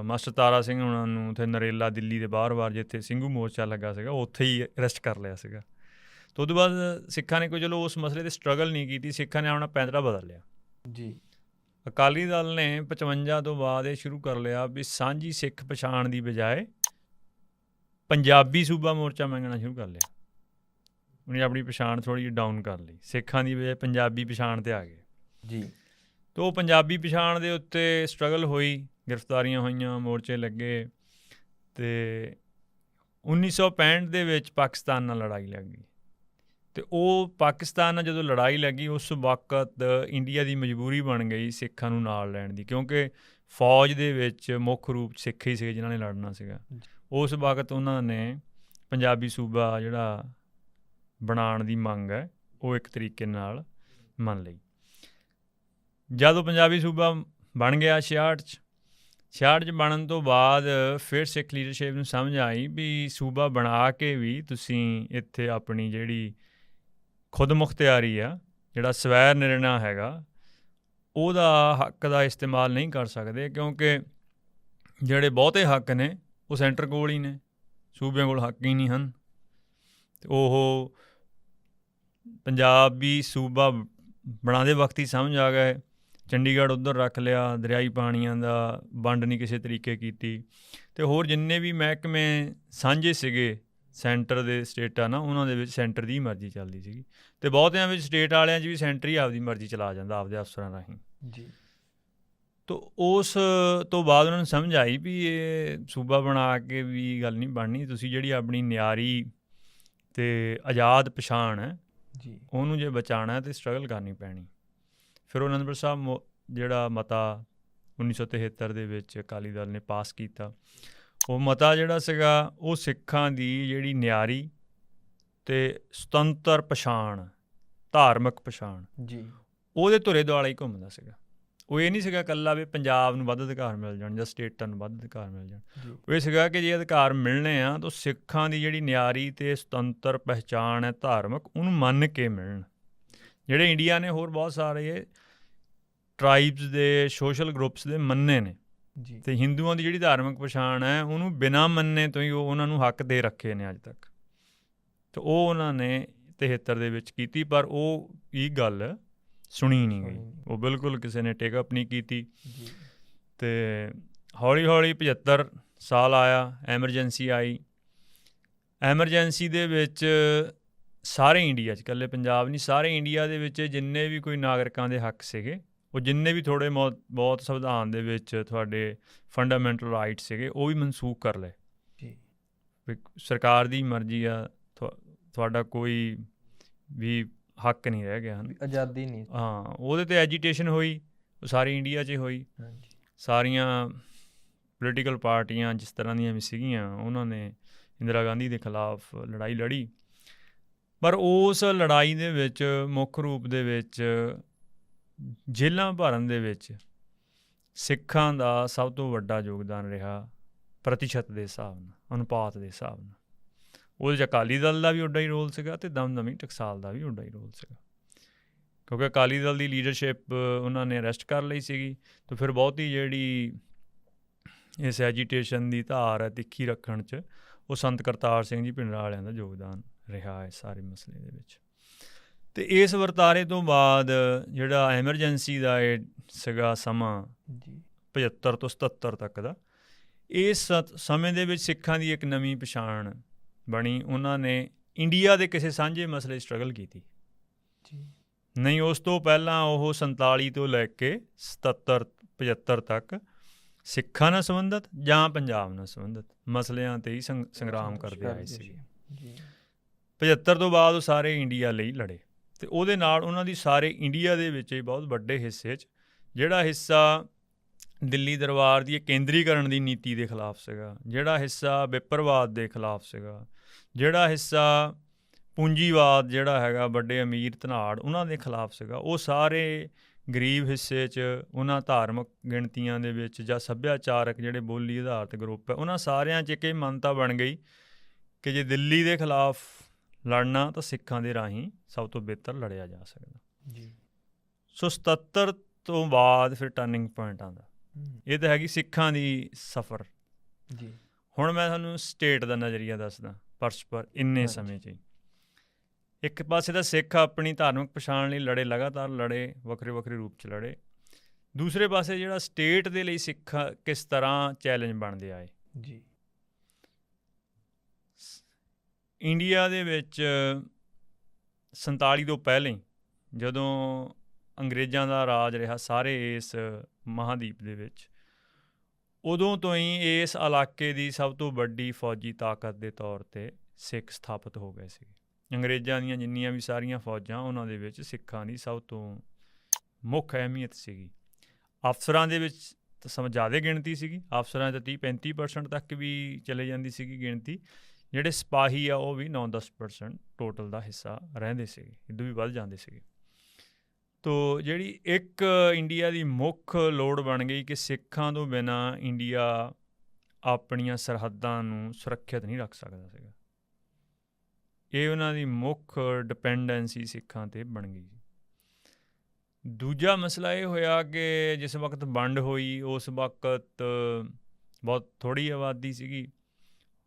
ਮਾਸਟਰ ਤਾਰਾ ਸਿੰਘ ਉਹਨਾਂ ਨੂੰ ਉੱਥੇ ਨਰੇਲਾ ਦਿੱਲੀ ਦੇ ਬਾਹਰ-ਬਾਹਰ ਜਿੱਥੇ ਸਿੰਘੂ ਮੋਰਚਾ ਲੱਗਾ ਸੀਗਾ ਉੱਥੇ ਹੀ ਅਰੈਸਟ ਕਰ ਲਿਆ ਸੀਗਾ। ਤੋਂ ਉਹਦੇ ਬਾਅਦ ਸਿੱਖਾਂ ਨੇ ਕੋਈ ਚਲੋ ਉਸ ਮਸਲੇ ਤੇ ਸਟਰਗਲ ਨਹੀਂ ਕੀਤੀ ਸਿੱਖਾਂ ਨੇ ਆਪਣਾ ਪੈਂਤਰਾ ਬਦਲ ਲਿਆ। ਜੀ। ਅਕਾਲੀ ਦਲ ਨੇ 55 ਤੋਂ ਬਾਅਦ ਇਹ ਸ਼ੁਰੂ ਕਰ ਲਿਆ ਵੀ ਸਾਂਝੀ ਸਿੱਖ ਪਛਾਣ ਦੀ ਬਜਾਏ ਪੰਜਾਬੀ ਸੂਬਾ ਮੋਰਚਾ ਮੰਗਣਾ ਸ਼ੁਰੂ ਕਰ ਲਿਆ। ਉਹਨੇ ਆਪਣੀ ਪਛਾਣ ਥੋੜੀ ਜਿਹੀ ਡਾਊਨ ਕਰ ਲਈ। ਸਿੱਖਾਂ ਦੀ ਬਜਾਏ ਪੰਜਾਬੀ ਪਛਾਣ ਤੇ ਆ ਗਏ। ਜੀ। ਤੋ ਉਹ ਪੰਜਾਬੀ ਪਛਾਣ ਦੇ ਉੱਤੇ ਸਟਰਗਲ ਹੋਈ ਗ੍ਰਿਫਤਾਰੀਆਂ ਹੋਈਆਂ ਮੋਰਚੇ ਲੱਗੇ ਤੇ 1965 ਦੇ ਵਿੱਚ ਪਾਕਿਸਤਾਨ ਨਾਲ ਲੜਾਈ ਲੱਗ ਗਈ। ਤੇ ਉਹ ਪਾਕਿਸਤਾਨ ਨਾਲ ਜਦੋਂ ਲੜਾਈ ਲੱਗੀ, ਉਸ ਵਕਤ ਇੰਡੀਆ ਦੀ ਮਜਬੂਰੀ ਬਣ ਗਈ ਸਿੱਖਾਂ ਨੂੰ ਨਾਲ ਲੈਣ ਦੀ, ਕਿਉਂਕਿ ਫੌਜ ਦੇ ਵਿੱਚ ਮੁੱਖ ਰੂਪ ਸਿੱਖ ਹੀ ਸੀਗੇ ਜਿਨ੍ਹਾਂ ਨੇ ਲੜਨਾ ਸੀਗਾ। ਉਸ ਵਕਤ ਉਹਨਾਂ ਨੇ ਪੰਜਾਬੀ ਸੂਬਾ ਜਿਹੜਾ ਬਣਾਉਣ ਦੀ ਮੰਗ ਹੈ, ਉਹ ਇੱਕ ਤਰੀਕੇ ਨਾਲ ਮੰਨ ਲਈ। ਜਦੋਂ ਪੰਜਾਬੀ ਸੂਬਾ ਬਣ ਗਿਆ 66 ਚ 66 ਚ ਬਣਨ ਤੋਂ ਬਾਅਦ ਫਿਰ ਸਿੱਖ ਲੀਡਰਸ਼ਿਪ ਨੂੰ ਸਮਝ ਆਈ ਵੀ ਸੂਬਾ ਬਣਾ ਕੇ ਵੀ ਤੁਸੀਂ ਇੱਥੇ ਆਪਣੀ ਜਿਹੜੀ ਖੁਦਮੁਖਤਿਆਰੀ ਆ, ਜਿਹੜਾ ਸਵੈ ਨਿਰਣਾ ਹੈਗਾ, ਉਹਦਾ ਹੱਕ ਦਾ ਇਸਤੇਮਾਲ ਨਹੀਂ ਕਰ ਸਕਦੇ ਕਿਉਂਕਿ ਜਿਹੜੇ ਬਹੁਤੇ ਹੱਕ ਨੇ, ਉਹ ਸੈਂਟਰ ਕੋਲ ਹੀ ਨੇ, ਸੂਬਿਆਂ ਕੋਲ ਹੱਕ ਹੀ ਨਹੀਂ ਹਨ। ਤੇ ਉਹ ਪੰਜਾਬੀ ਸੂਬਾ ਬਣਾਦੇ ਵਕਤ ਹੀ ਸਮਝ ਆ ਗਏ ਚੰਡੀਗੜ੍ਹ ਉਧਰ ਰੱਖ ਲਿਆ, ਦਰਿਆਈ ਪਾਣੀਆਂ ਦਾ ਵੰਡ ਨਹੀਂ ਕਿਸੇ ਤਰੀਕੇ ਕੀਤੀ। ਤੇ ਹੋਰ ਜਿੰਨੇ ਵੀ ਮਹਿਕਮੇ ਸਾਂਝੇ ਸੀਗੇ ਸੈਂਟਰ ਦੇ ਸਟੇਟਾਂ ਨਾ ਉਹਨਾਂ ਦੇ ਵਿੱਚ ਸੈਂਟਰ ਦੀ ਮਰਜ਼ੀ ਚੱਲਦੀ ਸੀਗੀ। ਤੇ ਬਹੁਤਿਆਂ ਵਿੱਚ ਸਟੇਟ ਵਾਲਿਆਂ 'ਚ ਵੀ ਸੈਂਟਰ ਹੀ ਆਪਦੀ ਮਰਜ਼ੀ ਚਲਾ ਜਾਂਦਾ ਆਪਦੇ ਅਫਸਰਾਂ ਰਾਹੀਂ। ਜੀ। ਤੋ ਉਸ ਤੋਂ ਬਾਅਦ ਉਹਨਾਂ ਨੂੰ ਸਮਝ ਆਈ ਵੀ ਇਹ ਸੂਬਾ ਬਣਾ ਕੇ ਵੀ ਗੱਲ ਨਹੀਂ ਬਣਨੀ ਤੁਸੀਂ ਜਿਹੜੀ ਆਪਣੀ ਨਿਆਰੀ ਤੇ ਆਜ਼ਾਦ ਪਛਾਣ ਹੈ ਜੀ। ਉਹਨੂੰ ਜੇ ਬਚਾਉਣਾ ਹੈ ਤੇ ਸਟਰਗਲ ਕਰਨੀ ਪੈਣੀ। ਫਿਰ ਉਹ ਅਨੰਦਪੁਰ ਸਾਹਿਬ ਜਿਹੜਾ ਮਤਾ 1973 ਦੇ ਵਿੱਚ ਅਕਾਲੀ ਦਲ ਨੇ ਪਾਸ ਕੀਤਾ। ਉਹ ਮਤਾ ਜਿਹੜਾ ਸੀਗਾ ਉਹ ਸਿੱਖਾਂ ਦੀ ਜਿਹੜੀ ਨਿਆਰੀ ਤੇ ਸੁਤੰਤਰ ਪਛਾਣ ਧਾਰਮਿਕ ਪਛਾਣ ਜੀ। ਉਹਦੇ ਧੁਰੇ ਦੁਆਲੇ ਹੀ ਘੁੰਮਦਾ ਸੀਗਾ। ਉਹ ਇਹ ਨਹੀਂ ਸੀਗਾ ਕੱਲਾ ਵੀ ਪੰਜਾਬ ਨੂੰ ਵੱਧ ਅਧਿਕਾਰ ਮਿਲ ਜਾਣ ਜਾਂ ਸਟੇਟਾਂ ਨੂੰ ਵੱਧ ਅਧਿਕਾਰ ਮਿਲ ਜਾਣ। ਉਹ ਇਹ ਸੀਗਾ ਕਿ ਜੇ ਅਧਿਕਾਰ ਮਿਲਣੇ ਆ ਤਾਂ ਸਿੱਖਾਂ ਦੀ ਜਿਹੜੀ ਨਿਆਰੀ ਤੇ ਸੁਤੰਤਰ ਪਹਿਚਾਣ ਹੈ ਧਾਰਮਿਕ ਉਹਨੂੰ ਮੰਨ ਕੇ ਮਿਲਣ। ਜਿਹੜੇ ਇੰਡੀਆ ਨੇ ਹੋਰ ਬਹੁਤ ਸਾਰੇ ਟ੍ਰਾਈਬਸ ਦੇ ਸੋਸ਼ਲ ਗਰੁੱਪਸ ਦੇ ਮੰਨੇ ਨੇ। ਜੀ। ਤੇ ਹਿੰਦੂਆਂ ਦੀ ਜਿਹੜੀ ਧਾਰਮਿਕ ਪਛਾਣ ਹੈ ਉਹਨੂੰ ਬਿਨਾਂ ਮੰਨੇ ਤੋਂ ਹੀ ਉਹ ਉਹਨਾਂ ਨੂੰ ਹੱਕ ਦੇ ਰੱਖੇ ਨੇ ਅੱਜ ਤੱਕ। ਤੇ ਉਹ ਉਹਨਾਂ ਨੇ 73 ਦੇ ਵਿੱਚ ਕੀਤੀ ਪਰ ਉਹ ਇਹ ਗੱਲ ਸੁਣੀ ਨਹੀਂ ਗਈ। ਉਹ ਬਿਲਕੁਲ ਕਿਸੇ ਨੇ ਟੇਕ ਅਪ ਨਹੀਂ ਕੀਤੀ। ਜੀ। ਤੇ ਹੌਲੀ ਹੌਲੀ 75 ਸਾਲ ਆਇਆ ਐਮਰਜੈਂਸੀ ਆਈ। ਐਮਰਜੈਂਸੀ ਦੇ ਵਿੱਚ ਸਾਰੇ ਇੰਡੀਆ 'ਚ ਇਕੱਲੇ ਪੰਜਾਬ ਨਹੀਂ ਸਾਰੇ ਇੰਡੀਆ ਦੇ ਵਿੱਚ ਜਿੰਨੇ ਵੀ ਕੋਈ ਨਾਗਰਿਕਾਂ ਦੇ ਹੱਕ ਸੀਗੇ ਉਹ ਜਿੰਨੇ ਵੀ ਥੋੜੇ ਬਹੁਤ ਸੰਵਿਧਾਨ ਦੇ ਵਿੱਚ ਤੁਹਾਡੇ ਫੰਡਾਮੈਂਟਲ ਰਾਈਟ ਸੀਗੇ ਉਹ ਵੀ ਮਨਸੂਖ ਕਰ ਲਏ। ਜੀ। ਸਰਕਾਰ ਦੀ ਮਰਜ਼ੀ ਆ ਤੁਹਾ- ਤੁਹਾਡਾ ਕੋਈ ਵੀ ਹੱਕ ਨਹੀਂ ਰਹਿ ਗਿਆ ਹਨ? ਆਜ਼ਾਦੀ ਨਹੀਂ। ਹਾਂ ਉਹਦੇ ਤੇ ਐਜੀਟੇਸ਼ਨ ਹੋਈ ਉਹ ਸਾਰੀ ਇੰਡੀਆ 'ਚ ਹੋਈ। ਹਾਂਜੀ। ਸਾਰੀਆਂ ਪੋਲੀਟੀਕਲ ਪਾਰਟੀਆਂ ਜਿਸ ਤਰ੍ਹਾਂ ਦੀਆਂ ਵੀ ਸੀਗੀਆਂ ਉਹਨਾਂ ਨੇ ਇੰਦਰਾ ਗਾਂਧੀ ਦੇ ਖਿਲਾਫ ਲੜਾਈ ਲੜੀ। ਪਰ ਉਸ ਲੜਾਈ ਦੇ ਵਿੱਚ ਮੁੱਖ ਰੂਪ ਦੇ ਵਿੱਚ ਜੇਲਾਂ ਭਰਨ ਦੇ ਵਿੱਚ ਸਿੱਖਾਂ ਦਾ ਸਭ ਤੋਂ ਵੱਡਾ ਯੋਗਦਾਨ ਰਿਹਾ ਪ੍ਰਤੀਸ਼ਤ ਦੇ ਹਿਸਾਬ ਨਾਲ, ਅਨੁਪਾਤ ਦੇ ਹਿਸਾਬ ਨਾਲ। ਉਹਦੇ 'ਚ ਅਕਾਲੀ ਦਲ ਦਾ ਵੀ ਉੱਡਾ ਹੀ ਰੋਲ ਸੀਗਾ ਤੇ ਦਮਦਮੀ ਟਕਸਾਲ ਦਾ ਵੀ ਉੱਡਾ ਹੀ ਰੋਲ ਸੀਗਾ। ਕਿਉਂਕਿ ਅਕਾਲੀ ਦਲ ਦੀ ਲੀਡਰਸ਼ਿਪ ਉਹਨਾਂ ਨੇ ਅਰੈਸਟ ਕਰ ਲਈ ਸੀਗੀ, ਤੇ ਫਿਰ ਬਹੁਤੀ ਜਿਹੜੀ ਇਸ ਐਜੀਟੇਸ਼ਨ ਦੀ ਧਾਰ ਹੈ ਤਿੱਖੀ ਰੱਖਣ 'ਚ ਉਹ ਸੰਤ ਕਰਤਾਰ ਸਿੰਘ ਜੀ ਪਿੰਡਰਾ ਵਾਲਿਆਂ ਦਾ ਯੋਗਦਾਨ ਰਿਹਾ ਹੈ ਸਾਰੇ ਮਸਲੇ ਦੇ ਵਿੱਚ। ਤੇ ਇਸ ਵਰਤਾਰੇ ਤੋਂ ਬਾਅਦ ਜਿਹੜਾ ਐਮਰਜੈਂਸੀ ਦਾ ਇਹ ਸੀਗਾ ਸਮਾਂ ਜੀ। 75 ਤੋਂ 77 ਤੱਕ ਦਾ ਇਸ ਸਮੇਂ ਦੇ ਵਿੱਚ ਸਿੱਖਾਂ ਦੀ ਇੱਕ ਨਵੀਂ ਪਛਾਣ ਬਣੀ। ਉਹਨਾਂ ਨੇ ਇੰਡੀਆ ਦੇ ਕਿਸੇ ਸਾਂਝੇ ਮਸਲੇ ਸਟਰਗਲ ਕੀਤੀ। ਜੀ। ਨਹੀਂ ਉਸ ਤੋਂ ਪਹਿਲਾਂ ਉਹ 47 ਤੋਂ ਲੈ ਕੇ 77 75 ਤੱਕ ਸਿੱਖਾਂ ਨਾਲ ਸੰਬੰਧਿਤ ਜਾਂ ਪੰਜਾਬ ਨਾਲ ਸੰਬੰਧਿਤ ਮਸਲਿਆਂ ਤੇ ਹੀ ਸੰਗ- ਸੰਗਰਾਮ ਕਰਦੇ ਆਏ ਸੀ ਜੀ। 75 ਤੋਂ ਬਾਅਦ ਉਹ ਸਾਰੇ ਇੰਡੀਆ ਲਈ ਲੜੇ। ਤੇ ਉਹਦੇ ਨਾਲ ਉਹਨਾਂ ਦੀ ਸਾਰੇ ਇੰਡੀਆ ਦੇ ਵਿੱਚ ਹੀ ਬਹੁਤ ਵੱਡੇ ਹਿੱਸੇ 'ਚ, ਜਿਹੜਾ ਹਿੱਸਾ ਦਿੱਲੀ ਦਰਬਾਰ ਦੀ ਕੇਂਦਰੀਕਰਨ ਦੀ ਨੀਤੀ ਦੇ ਖਿਲਾਫ ਸੀਗਾ, ਜਿਹੜਾ ਹਿੱਸਾ ਵਿਪਰਵਾਦ ਦੇ ਖਿਲਾਫ ਸੀਗਾ, ਜਿਹੜਾ ਹਿੱਸਾ ਪੂੰਜੀਵਾਦ ਜਿਹੜਾ ਹੈਗਾ ਵੱਡੇ ਅਮੀਰ ਧਨਾੜ ਉਹਨਾਂ ਦੇ ਖਿਲਾਫ ਸੀਗਾ, ਉਹ ਸਾਰੇ ਗਰੀਬ ਹਿੱਸੇ 'ਚ, ਉਹਨਾਂ ਧਾਰਮਿਕ ਗਿਣਤੀਆਂ ਦੇ ਵਿੱਚ ਜਾਂ ਸੱਭਿਆਚਾਰਕ ਜਿਹੜੇ ਬੋਲੀ ਆਧਾਰਿਤ ਗਰੁੱਪ ਹੈ, ਉਹਨਾਂ ਸਾਰਿਆਂ 'ਚ ਇੱਕ ਇਹ ਮੰਨਤਾ ਬਣ ਗਈ ਕਿ ਜੇ ਦਿੱਲੀ ਦੇ ਖਿਲਾਫ ਲੜਨਾ ਤਾਂ ਸਿੱਖਾਂ ਦੇ ਰਾਹੀਂ ਸਭ ਤੋਂ ਬਿਹਤਰ ਲੜਿਆ ਜਾ ਸਕਦਾ। ਜੀ। ਸੋ 77 ਤੋਂ ਬਾਅਦ ਫਿਰ ਟਰਨਿੰਗ ਪੁਆਇੰਟ ਆਉਂਦਾ। ਇਹ ਤਾਂ ਹੈਗੀ ਸਿੱਖਾਂ ਦੀ ਸਫ਼ਰ। ਜੀ। ਹੁਣ ਮੈਂ ਤੁਹਾਨੂੰ ਸਟੇਟ ਦਾ ਨਜ਼ਰੀਆ ਦੱਸਦਾ ਪਰਸਪਰ ਇੰਨੇ। ਸਮੇਂ 'ਚ। ਇੱਕ ਪਾਸੇ ਤਾਂ ਸਿੱਖ ਆਪਣੀ ਧਾਰਮਿਕ ਪਛਾਣ ਲਈ ਲੜੇ ਲਗਾਤਾਰ ਲੜੇ ਵੱਖਰੇ ਵੱਖਰੇ ਰੂਪ 'ਚ ਲੜੇ। ਦੂਸਰੇ ਪਾਸੇ ਜਿਹੜਾ ਸਟੇਟ ਦੇ ਲਈ ਸਿੱਖ ਕਿਸ ਤਰ੍ਹਾਂ ਚੈਲੰਜ ਬਣਦੇ ਆਏ? ਜੀ। ਇੰਡੀਆ ਦੇ ਵਿੱਚ 47 ਤੋਂ ਪਹਿਲਾਂ ਹੀ ਜਦੋਂ ਅੰਗਰੇਜ਼ਾਂ ਦਾ ਰਾਜ ਰਿਹਾ ਸਾਰੇ ਇਸ ਮਹਾਦੀਪ ਦੇ ਵਿੱਚ, ਉਦੋਂ ਤੋਂ ਹੀ ਇਸ ਇਲਾਕੇ ਦੀ ਸਭ ਤੋਂ ਵੱਡੀ ਫੌਜੀ ਤਾਕਤ ਦੇ ਤੌਰ ਤੇ ਸਿੱਖ ਸਥਾਪਿਤ ਹੋ ਗਏ ਸੀ। ਅੰਗਰੇਜ਼ਾਂ ਦੀਆਂ ਜਿੰਨੀਆਂ ਵੀ ਸਾਰੀਆਂ ਫੌਜਾਂ, ਉਹਨਾਂ ਦੇ ਵਿੱਚ ਸਿੱਖਾਂ ਦੀ ਸਭ ਤੋਂ ਮੁੱਖ ਅਹਿਮੀਅਤ ਸੀਗੀ। ਅਫਸਰਾਂ ਦੇ ਵਿੱਚ ਤਾਂ ਸਮ ਜ਼ਿਆਦਾ ਗਿਣਤੀ ਸੀਗੀ, ਅਫਸਰਾਂ 'ਚ 30 35% ਤੱਕ ਵੀ ਚਲੇ ਜਾਂਦੀ ਸੀਗੀ ਗਿਣਤੀ। ਜਿਹੜੇ ਸਿਪਾਹੀ ਆ, ਉਹ ਵੀ 9-10% ਟੋਟਲ ਦਾ ਹਿੱਸਾ ਰਹਿੰਦੇ ਸੀਗੇ ਇਦੋਂ ਵੀ ਵੱਧ ਜਾਂਦੇ ਸੀਗੇ। ਤੋ ਜਿਹੜੀ ਇੱਕ ਇੰਡੀਆ ਦੀ ਮੁੱਖ ਲੋੜ ਬਣ ਗਈ ਕਿ ਸਿੱਖਾਂ ਤੋਂ ਬਿਨਾ ਇੰਡੀਆ ਆਪਣੀਆਂ ਸਰਹੱਦਾਂ ਨੂੰ ਸੁਰੱਖਿਅਤ ਨਹੀਂ ਰੱਖ ਸਕਦਾ ਸੀਗਾ। ਇਹ ਉਹਨਾਂ ਦੀ ਮੁੱਖ ਡਿਪੈਂਡੈਂਸੀ ਸਿੱਖਾਂ ਤੇ ਬਣ ਗਈ ਦੂਜਾ ਮਸਲਾ ਇਹ ਹੋਇਆ ਕਿ ਜਿਸ ਵਕਤ ਵੰਡ ਹੋਈ, ਉਸ ਵਕਤ ਬਹੁਤ ਥੋੜੀ ਆਬਾਦੀ ਸੀਗੀ।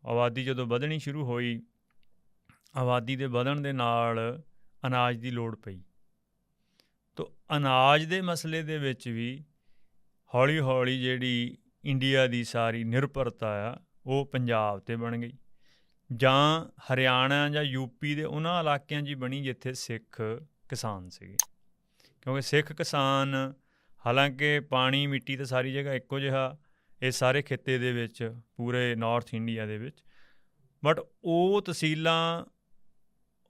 ਆਬਾਦੀ ਜਦੋਂ ਵਧਣੀ ਸ਼ੁਰੂ ਹੋਈ, ਆਬਾਦੀ ਦੇ ਵਧਣ ਦੇ ਨਾਲ ਅਨਾਜ ਦੀ ਲੋੜ ਪਈ। ਤੋ ਅਨਾਜ ਦੇ ਮਸਲੇ ਦੇ ਵਿੱਚ ਵੀ ਹੌਲੀ-ਹੌਲੀ ਜਿਹੜੀ ਇੰਡੀਆ ਦੀ ਸਾਰੀ ਨਿਰਭਰਤਾ ਆ, ਉਹ ਪੰਜਾਬ ਤੇ ਬਣ ਗਈ। ਜਾਂ ਹਰਿਆਣਾ ਜਾਂ ਯੂਪੀ ਦੇ ਉਹਨਾਂ ਇਲਾਕਿਆਂ 'ਚ ਹੀ ਬਣੀ ਜਿੱਥੇ ਸਿੱਖ ਕਿਸਾਨ ਸੀਗੇ। ਕਿਉਂਕਿ ਸਿੱਖ ਕਿਸਾਨ ਹਾਲਾਂਕਿ ਪਾਣੀ, ਮਿੱਟੀ ਤਾਂ ਸਾਰੀ ਜਗ੍ਹਾ ਇੱਕੋ ਜਿਹਾ ਇਹ ਸਾਰੇ ਖਿੱਤੇ ਦੇ ਵਿੱਚ, ਪੂਰੇ ਨਾਰਥ ਇੰਡੀਆ ਦੇ ਵਿੱਚ। ਬਟ ਉਹ ਤਹਿਸੀਲਾਂ,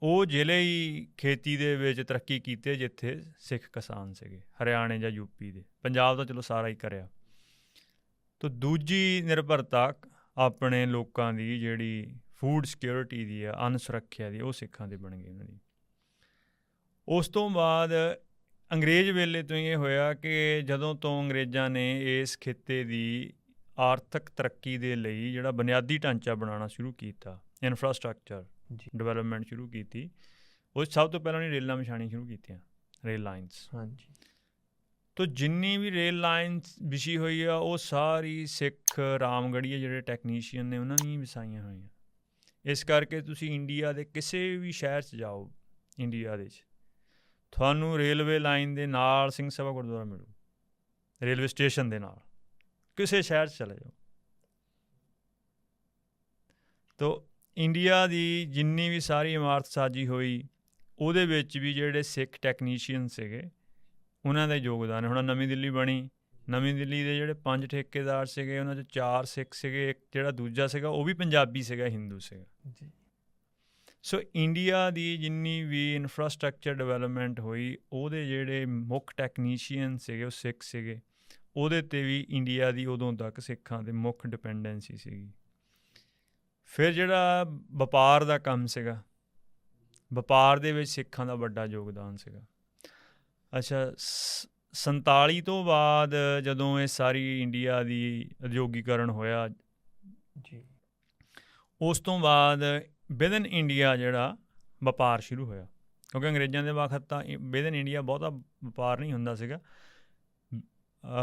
ਉਹ ਜ਼ਿਲ੍ਹੇ ਹੀ ਖੇਤੀ ਦੇ ਵਿੱਚ ਤਰੱਕੀ ਕੀਤੇ ਜਿੱਥੇ ਸਿੱਖ ਕਿਸਾਨ ਸੀਗੇ, ਹਰਿਆਣੇ ਜਾਂ ਯੂਪੀ ਦੇ। ਪੰਜਾਬ ਦਾ ਚਲੋ ਸਾਰਾ ਹੀ ਕਰਿਆ। ਤੋ ਦੂਜੀ ਨਿਰਭਰਤਾ ਆਪਣੇ ਲੋਕਾਂ ਦੀ ਜਿਹੜੀ ਫੂਡ ਸਿਕਿਉਰਿਟੀ ਦੀ ਆ ਅਨਸੁਰੱਖਿਆ ਦੀ, ਉਹ ਸਿੱਖਾਂ ਦੇ ਬਣ ਗਈ ਉਹਨਾਂ ਦੀ। ਉਸ ਤੋਂ ਬਾਅਦ ਅੰਗਰੇਜ਼ ਵੇਲੇ ਤੋਂ ਇਹ ਹੋਇਆ ਕਿ ਜਦੋਂ ਤੋਂ ਅੰਗਰੇਜ਼ਾਂ ਨੇ ਇਸ ਖਿੱਤੇ ਦੀ ਆਰਥਿਕ ਤਰੱਕੀ ਦੇ ਲਈ ਜਿਹੜਾ ਬੁਨਿਆਦੀ ਢਾਂਚਾ ਬਣਾਉਣਾ ਸ਼ੁਰੂ ਕੀਤਾ ਇਨਫਰਾਸਟ੍ਰਕਚਰ ਡਿਵੈਲਪਮੈਂਟ ਸ਼ੁਰੂ ਕੀਤੀ ਉਹ 'ਚ ਸਭ ਤੋਂ ਪਹਿਲਾਂ ਨੇ ਰੇਲਾਂ ਵਿਛਾਣੀਆਂ ਸ਼ੁਰੂ ਕੀਤੀਆਂ ਰੇਲ ਲਾਈਨਸ ਹਾਂਜੀ। ਤੋ ਜਿੰਨੀ ਵੀ ਰੇਲ ਲਾਈਨਸ ਵਿਛੀ ਹੋਈ ਆ ਉਹ ਸਾਰੀ ਸਿੱਖ ਰਾਮਗੜੀਏ ਜਿਹੜੇ ਟੈਕਨੀਸ਼ੀਅਨ ਨੇ ਉਹਨਾਂ ਨੇ ਹੀ ਵਿਛਾਈਆਂ ਹੋਈਆਂ। ਇਸ ਕਰਕੇ ਤੁਸੀਂ ਇੰਡੀਆ ਦੇ ਕਿਸੇ ਵੀ ਸ਼ਹਿਰ 'ਚ ਜਾਓ ਇੰਡੀਆ ਦੇ 'ਚ ਤੁਹਾਨੂੰ ਰੇਲਵੇ ਲਾਈਨ ਦੇ ਨਾਲ ਸਿੰਘ ਸਭਾ ਗੁਰਦੁਆਰਾ ਮਿਲੂ ਰੇਲਵੇ ਸਟੇਸ਼ਨ ਦੇ ਨਾਲ। ਕਿਸੇ ਸ਼ਹਿਰ 'ਚ ਚਲੇ ਜਾਓ। ਤੋ ਇੰਡੀਆ ਦੀ ਜਿੰਨੀ ਵੀ ਸਾਰੀ ਇਮਾਰਤ ਸਾਜੀ ਹੋਈ ਉਹਦੇ ਵਿੱਚ ਵੀ ਜਿਹੜੇ ਸਿੱਖ ਟੈਕਨੀਸ਼ੀਅਨ ਸੀਗੇ ਉਹਨਾਂ ਦਾ ਯੋਗਦਾਨ ਹੈ। ਹੁਣ ਨਵੀਂ ਦਿੱਲੀ ਬਣੀ ਨਵੀਂ ਦਿੱਲੀ ਦੇ ਜਿਹੜੇ ਪੰਜ ਠੇਕੇਦਾਰ ਸੀਗੇ ਉਹਨਾਂ 'ਚ ਚਾਰ ਸਿੱਖ ਸੀਗੇ ਇੱਕ ਜਿਹੜਾ ਦੂਜਾ ਸੀਗਾ ਉਹ ਵੀ ਪੰਜਾਬੀ ਸੀਗਾ ਹਿੰਦੂ ਸੀਗਾ। ਜੀ। ਸੋ ਇੰਡੀਆ ਦੀ ਜਿੰਨੀ ਵੀ ਇਨਫਰਾਸਟ੍ਰਕਚਰ ਡਿਵੈਲਪਮੈਂਟ ਹੋਈ ਉਹਦੇ ਜਿਹੜੇ ਮੁੱਖ ਟੈਕਨੀਸ਼ੀਅਨ ਸੀਗੇ ਉਹ ਸਿੱਖ ਸੀਗੇ। ਉਹਦੇ ਤੇ ਵੀ ਇੰਡੀਆ ਦੀ ਉਦੋਂ ਤੱਕ ਸਿੱਖਾਂ ਦੇ ਮੁੱਖ ਡਿਪੈਂਡੈਂਸੀ ਸੀਗੀ। ਫਿਰ ਜਿਹੜਾ ਵਪਾਰ ਦਾ ਕੰਮ ਸੀਗਾ ਵਪਾਰ ਦੇ ਵਿੱਚ ਸਿੱਖਾਂ ਦਾ ਵੱਡਾ ਯੋਗਦਾਨ ਸੀਗਾ। ਅੱਛਾ ਸ- 47 ਤੋਂ ਬਾਅਦ ਜਦੋਂ ਇਹ ਸਾਰੀ ਇੰਡੀਆ ਦੀ ਉਦਯੋਗੀਕਰਨ ਹੋਇਆ ਜੀ। ਉਸ ਤੋਂ ਬਾਅਦ ਵਿਦਨ ਇੰਡੀਆ ਜਿਹੜਾ ਵਪਾਰ ਸ਼ੁਰੂ ਹੋਇਆ। ਕਿਉਂਕਿ ਅੰਗਰੇਜ਼ਾਂ ਦੇ ਵਕਤ ਤਾਂ ਵਿਦਨ ਇੰਡੀਆ ਬਹੁਤਾ ਵਪਾਰ ਨਹੀਂ ਹੁੰਦਾ ਸੀਗਾ।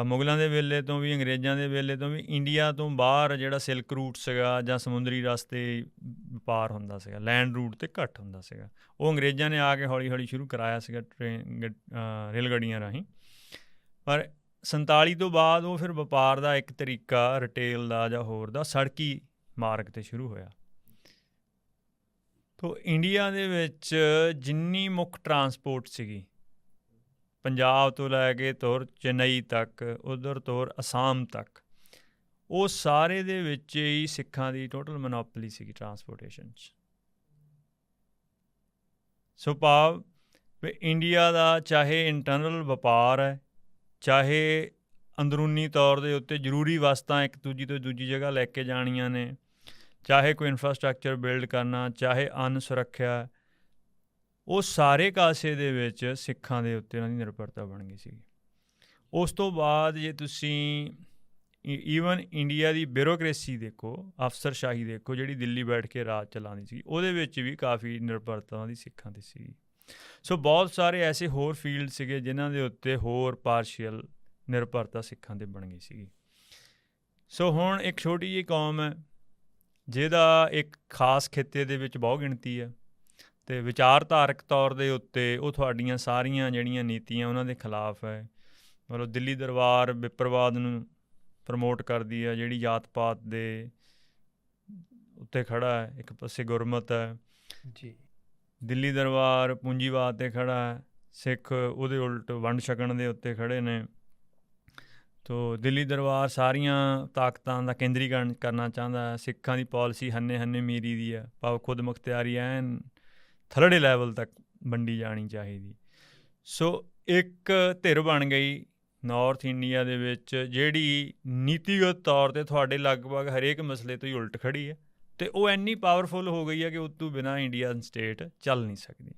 ਮੁਗਲਾਂ ਦੇ ਵੇਲੇ ਤੋਂ ਵੀ, ਅੰਗਰੇਜ਼ਾਂ ਦੇ ਵੇਲੇ ਤੋਂ ਵੀ, ਇੰਡੀਆ ਤੋਂ ਬਾਹਰ ਜਿਹੜਾ ਸਿਲਕ ਰੂਟ ਸੀਗਾ ਜਾਂ ਸਮੁੰਦਰੀ ਰਸਤੇ ਵਪਾਰ ਹੁੰਦਾ ਸੀਗਾ ਲੈਂਡ ਰੂਟ ਤੇ ਘੱਟ ਹੁੰਦਾ ਸੀਗਾ। ਉਹ ਅੰਗਰੇਜ਼ਾਂ ਨੇ ਆ ਕੇ ਹੌਲੀ ਹੌਲੀ ਸ਼ੁਰੂ ਕਰਾਇਆ ਸੀਗਾ ਟ੍ਰੇਨ ਗੱਡ- ਰੇਲ ਗੱਡੀਆਂ ਰਾਹੀਂ। ਪਰ 47 ਤੋਂ ਬਾਅਦ ਉਹ ਫਿਰ ਵਪਾਰ ਦਾ ਇੱਕ ਤਰੀਕਾ ਰਿਟੇਲ ਦਾ ਜਾਂ ਹੋਰ ਦਾ ਸੜਕੀ ਮਾਰਗ ਤੇ ਸ਼ੁਰੂ ਹੋਇਆ। ਤੋ ਇੰਡੀਆ ਦੇ ਵਿੱਚ ਜਿੰਨੀ ਮੁੱਖ ਟਰਾਂਸਪੋਰਟ ਸੀਗੀ ਪੰਜਾਬ ਤੋਂ ਲੈ ਕੇ ਤੁਰ ਚੇਨਈ ਤੱਕ, ਉਧਰ ਤੁਰ ਅਸਾਮ ਤੱਕ। ਉਹ ਸਾਰੇ ਦੇ ਵਿੱਚ ਹੀ ਸਿੱਖਾਂ ਦੀ ਟੋਟਲ ਮੋਨੋਪੋਲੀ ਸੀਗੀ ਟਰਾਂਸਪੋਰਟੇਸ਼ਨ 'ਚ। ਸੋ ਭਾਵ ਵੀ ਇੰਡੀਆ ਦਾ ਚਾਹੇ ਇੰਟਰਨਲ ਵਪਾਰ ਹੈ, ਚਾਹੇ ਅੰਦਰੂਨੀ ਤੌਰ ਦੇ ਉੱਤੇ ਜ਼ਰੂਰੀ ਵਸਤਾਂ ਇੱਕ ਦੂਜੀ ਤੋਂ ਦੂਜੀ ਜਗ੍ਹਾ ਲੈ ਕੇ ਜਾਣੀਆਂ ਨੇ, ਚਾਹੇ ਕੋਈ ਇਨਫਰਾਸਟ੍ਰਕਚਰ ਬਿਲਡ ਕਰਨਾ, ਚਾਹੇ ਅੰਨ ਸੁਰੱਖਿਆ ਉਹ ਸਾਰੇ ਕਾਸੇ ਦੇ ਵਿੱਚ ਸਿੱਖਾਂ ਦੇ ਉੱਤੇ ਉਹਨਾਂ ਦੀ ਨਿਰਭਰਤਾ ਬਣ ਗਈ ਸੀ ਉਸ ਤੋਂ ਬਾਅਦ ਜੇ ਤੁਸੀਂ ਈਵਨ ਇੰਡੀਆ ਦੀ ਬਿਊਰੋਕ੍ਰੇਸੀ ਦੇਖੋ, ਅਫਸਰਸ਼ਾਹੀ ਦੇਖੋ, ਜਿਹੜੀ ਦਿੱਲੀ ਬੈਠ ਕੇ ਰਾਜ ਚਲਾਉਂਦੀ ਸੀ ਉਹਦੇ ਵਿੱਚ ਵੀ ਕਾਫੀ ਨਿਰਭਰਤਾ ਉਹਨਾਂ ਦੀ ਸਿੱਖਾਂ ਤੇ ਸੀ ਸੋ ਬਹੁਤ ਸਾਰੇ ਐਸੇ ਹੋਰ ਫੀਲਡ ਸੀਗੇ ਜਿਨ੍ਹਾਂ ਦੇ ਉੱਤੇ ਹੋਰ ਪਾਰਸ਼ੀਅਲ ਨਿਰਭਰਤਾ ਸਿੱਖਾਂ ਤੇ ਬਣ ਗਈ ਸੀਗੀ। ਸੋ ਹੁਣ ਇੱਕ ਛੋਟੀ ਜਿਹੀ ਕੌਮ ਹੈ, ਜਿਹਦਾ ਇੱਕ ਖਾਸ ਖਿੱਤੇ ਦੇ ਵਿੱਚ ਬਹੁ ਗਿਣਤੀ ਹੈ। ਤੇ ਵਿਚਾਰਧਾਰਕ ਤੌਰ ਦੇ ਉੱਤੇ ਉਹ ਤੁਹਾਡੀਆਂ ਸਾਰੀਆਂ ਜਿਹੜੀਆਂ ਨੀਤੀਆਂ ਉਹਨਾਂ ਦੇ ਖਿਲਾਫ ਹੈ। ਮਤਲਬ ਦਿੱਲੀ ਦਰਬਾਰ ਵਿਪਰਵਾਦ ਨੂੰ ਪ੍ਰਮੋਟ ਕਰਦੀ ਹੈ ਜਿਹੜੀ ਜਾਤ ਪਾਤ ਦੇ ਉੱਤੇ ਖੜਾ ਹੈ ਇੱਕ ਪਾਸੇ ਗੁਰਮਤ ਹੈ। ਜੀ। ਦਿੱਲੀ ਦਰਬਾਰ ਪੂੰਜੀਵਾਦ ਤੇ ਖੜਾ ਹੈ ਸਿੱਖ ਉਹਦੇ ਉਲਟ ਵੰਡ ਛਕਣ ਦੇ ਉੱਤੇ ਖੜੇ ਨੇ। ਤੋ ਦਿੱਲੀ ਦਰਬਾਰ ਸਾਰੀਆਂ ਤਾਕਤਾਂ ਦਾ ਕੇਂਦਰੀਕਰਨ ਕਰਨਾ ਚਾਹੁੰਦਾ ਹੈ। ਸਿੱਖਾਂ ਦੀ ਪਾਲਿਸੀ ਹੰਨੇ ਹੰਨੇ ਮੀਰੀ ਦੀ ਹੈ। ਭਾਵ ਖੁਦ ਮੁਖਤਿਆਰੀ ਐਨ ਥਰਡੇ ਲੈਵਲ ਤੱਕ ਵੰਡੀ ਜਾਣੀ ਚਾਹੀਦੀ। ਸੋ ਇੱਕ ਧਿਰ ਬਣ ਗਈ ਨਾਰਥ ਇੰਡੀਆ ਦੇ ਵਿੱਚ, ਜਿਹੜੀ ਨੀਤੀਗਤ ਤੌਰ ਤੇ ਤੁਹਾਡੇ ਲਗਭਗ ਹਰੇਕ ਮਸਲੇ ਤੋਂ ਹੀ ਉਲਟ ਖੜੀ ਹੈ ਤੇ ਉਹ ਇੰਨੀ ਪਾਵਰਫੁਲ ਹੋ ਗਈ ਹੈ ਕਿ ਉਸ ਤੋਂ ਬਿਨਾ ਇੰਡੀਅਨ ਸਟੇਟ ਚੱਲ ਨਹੀਂ ਸਕਦੀ।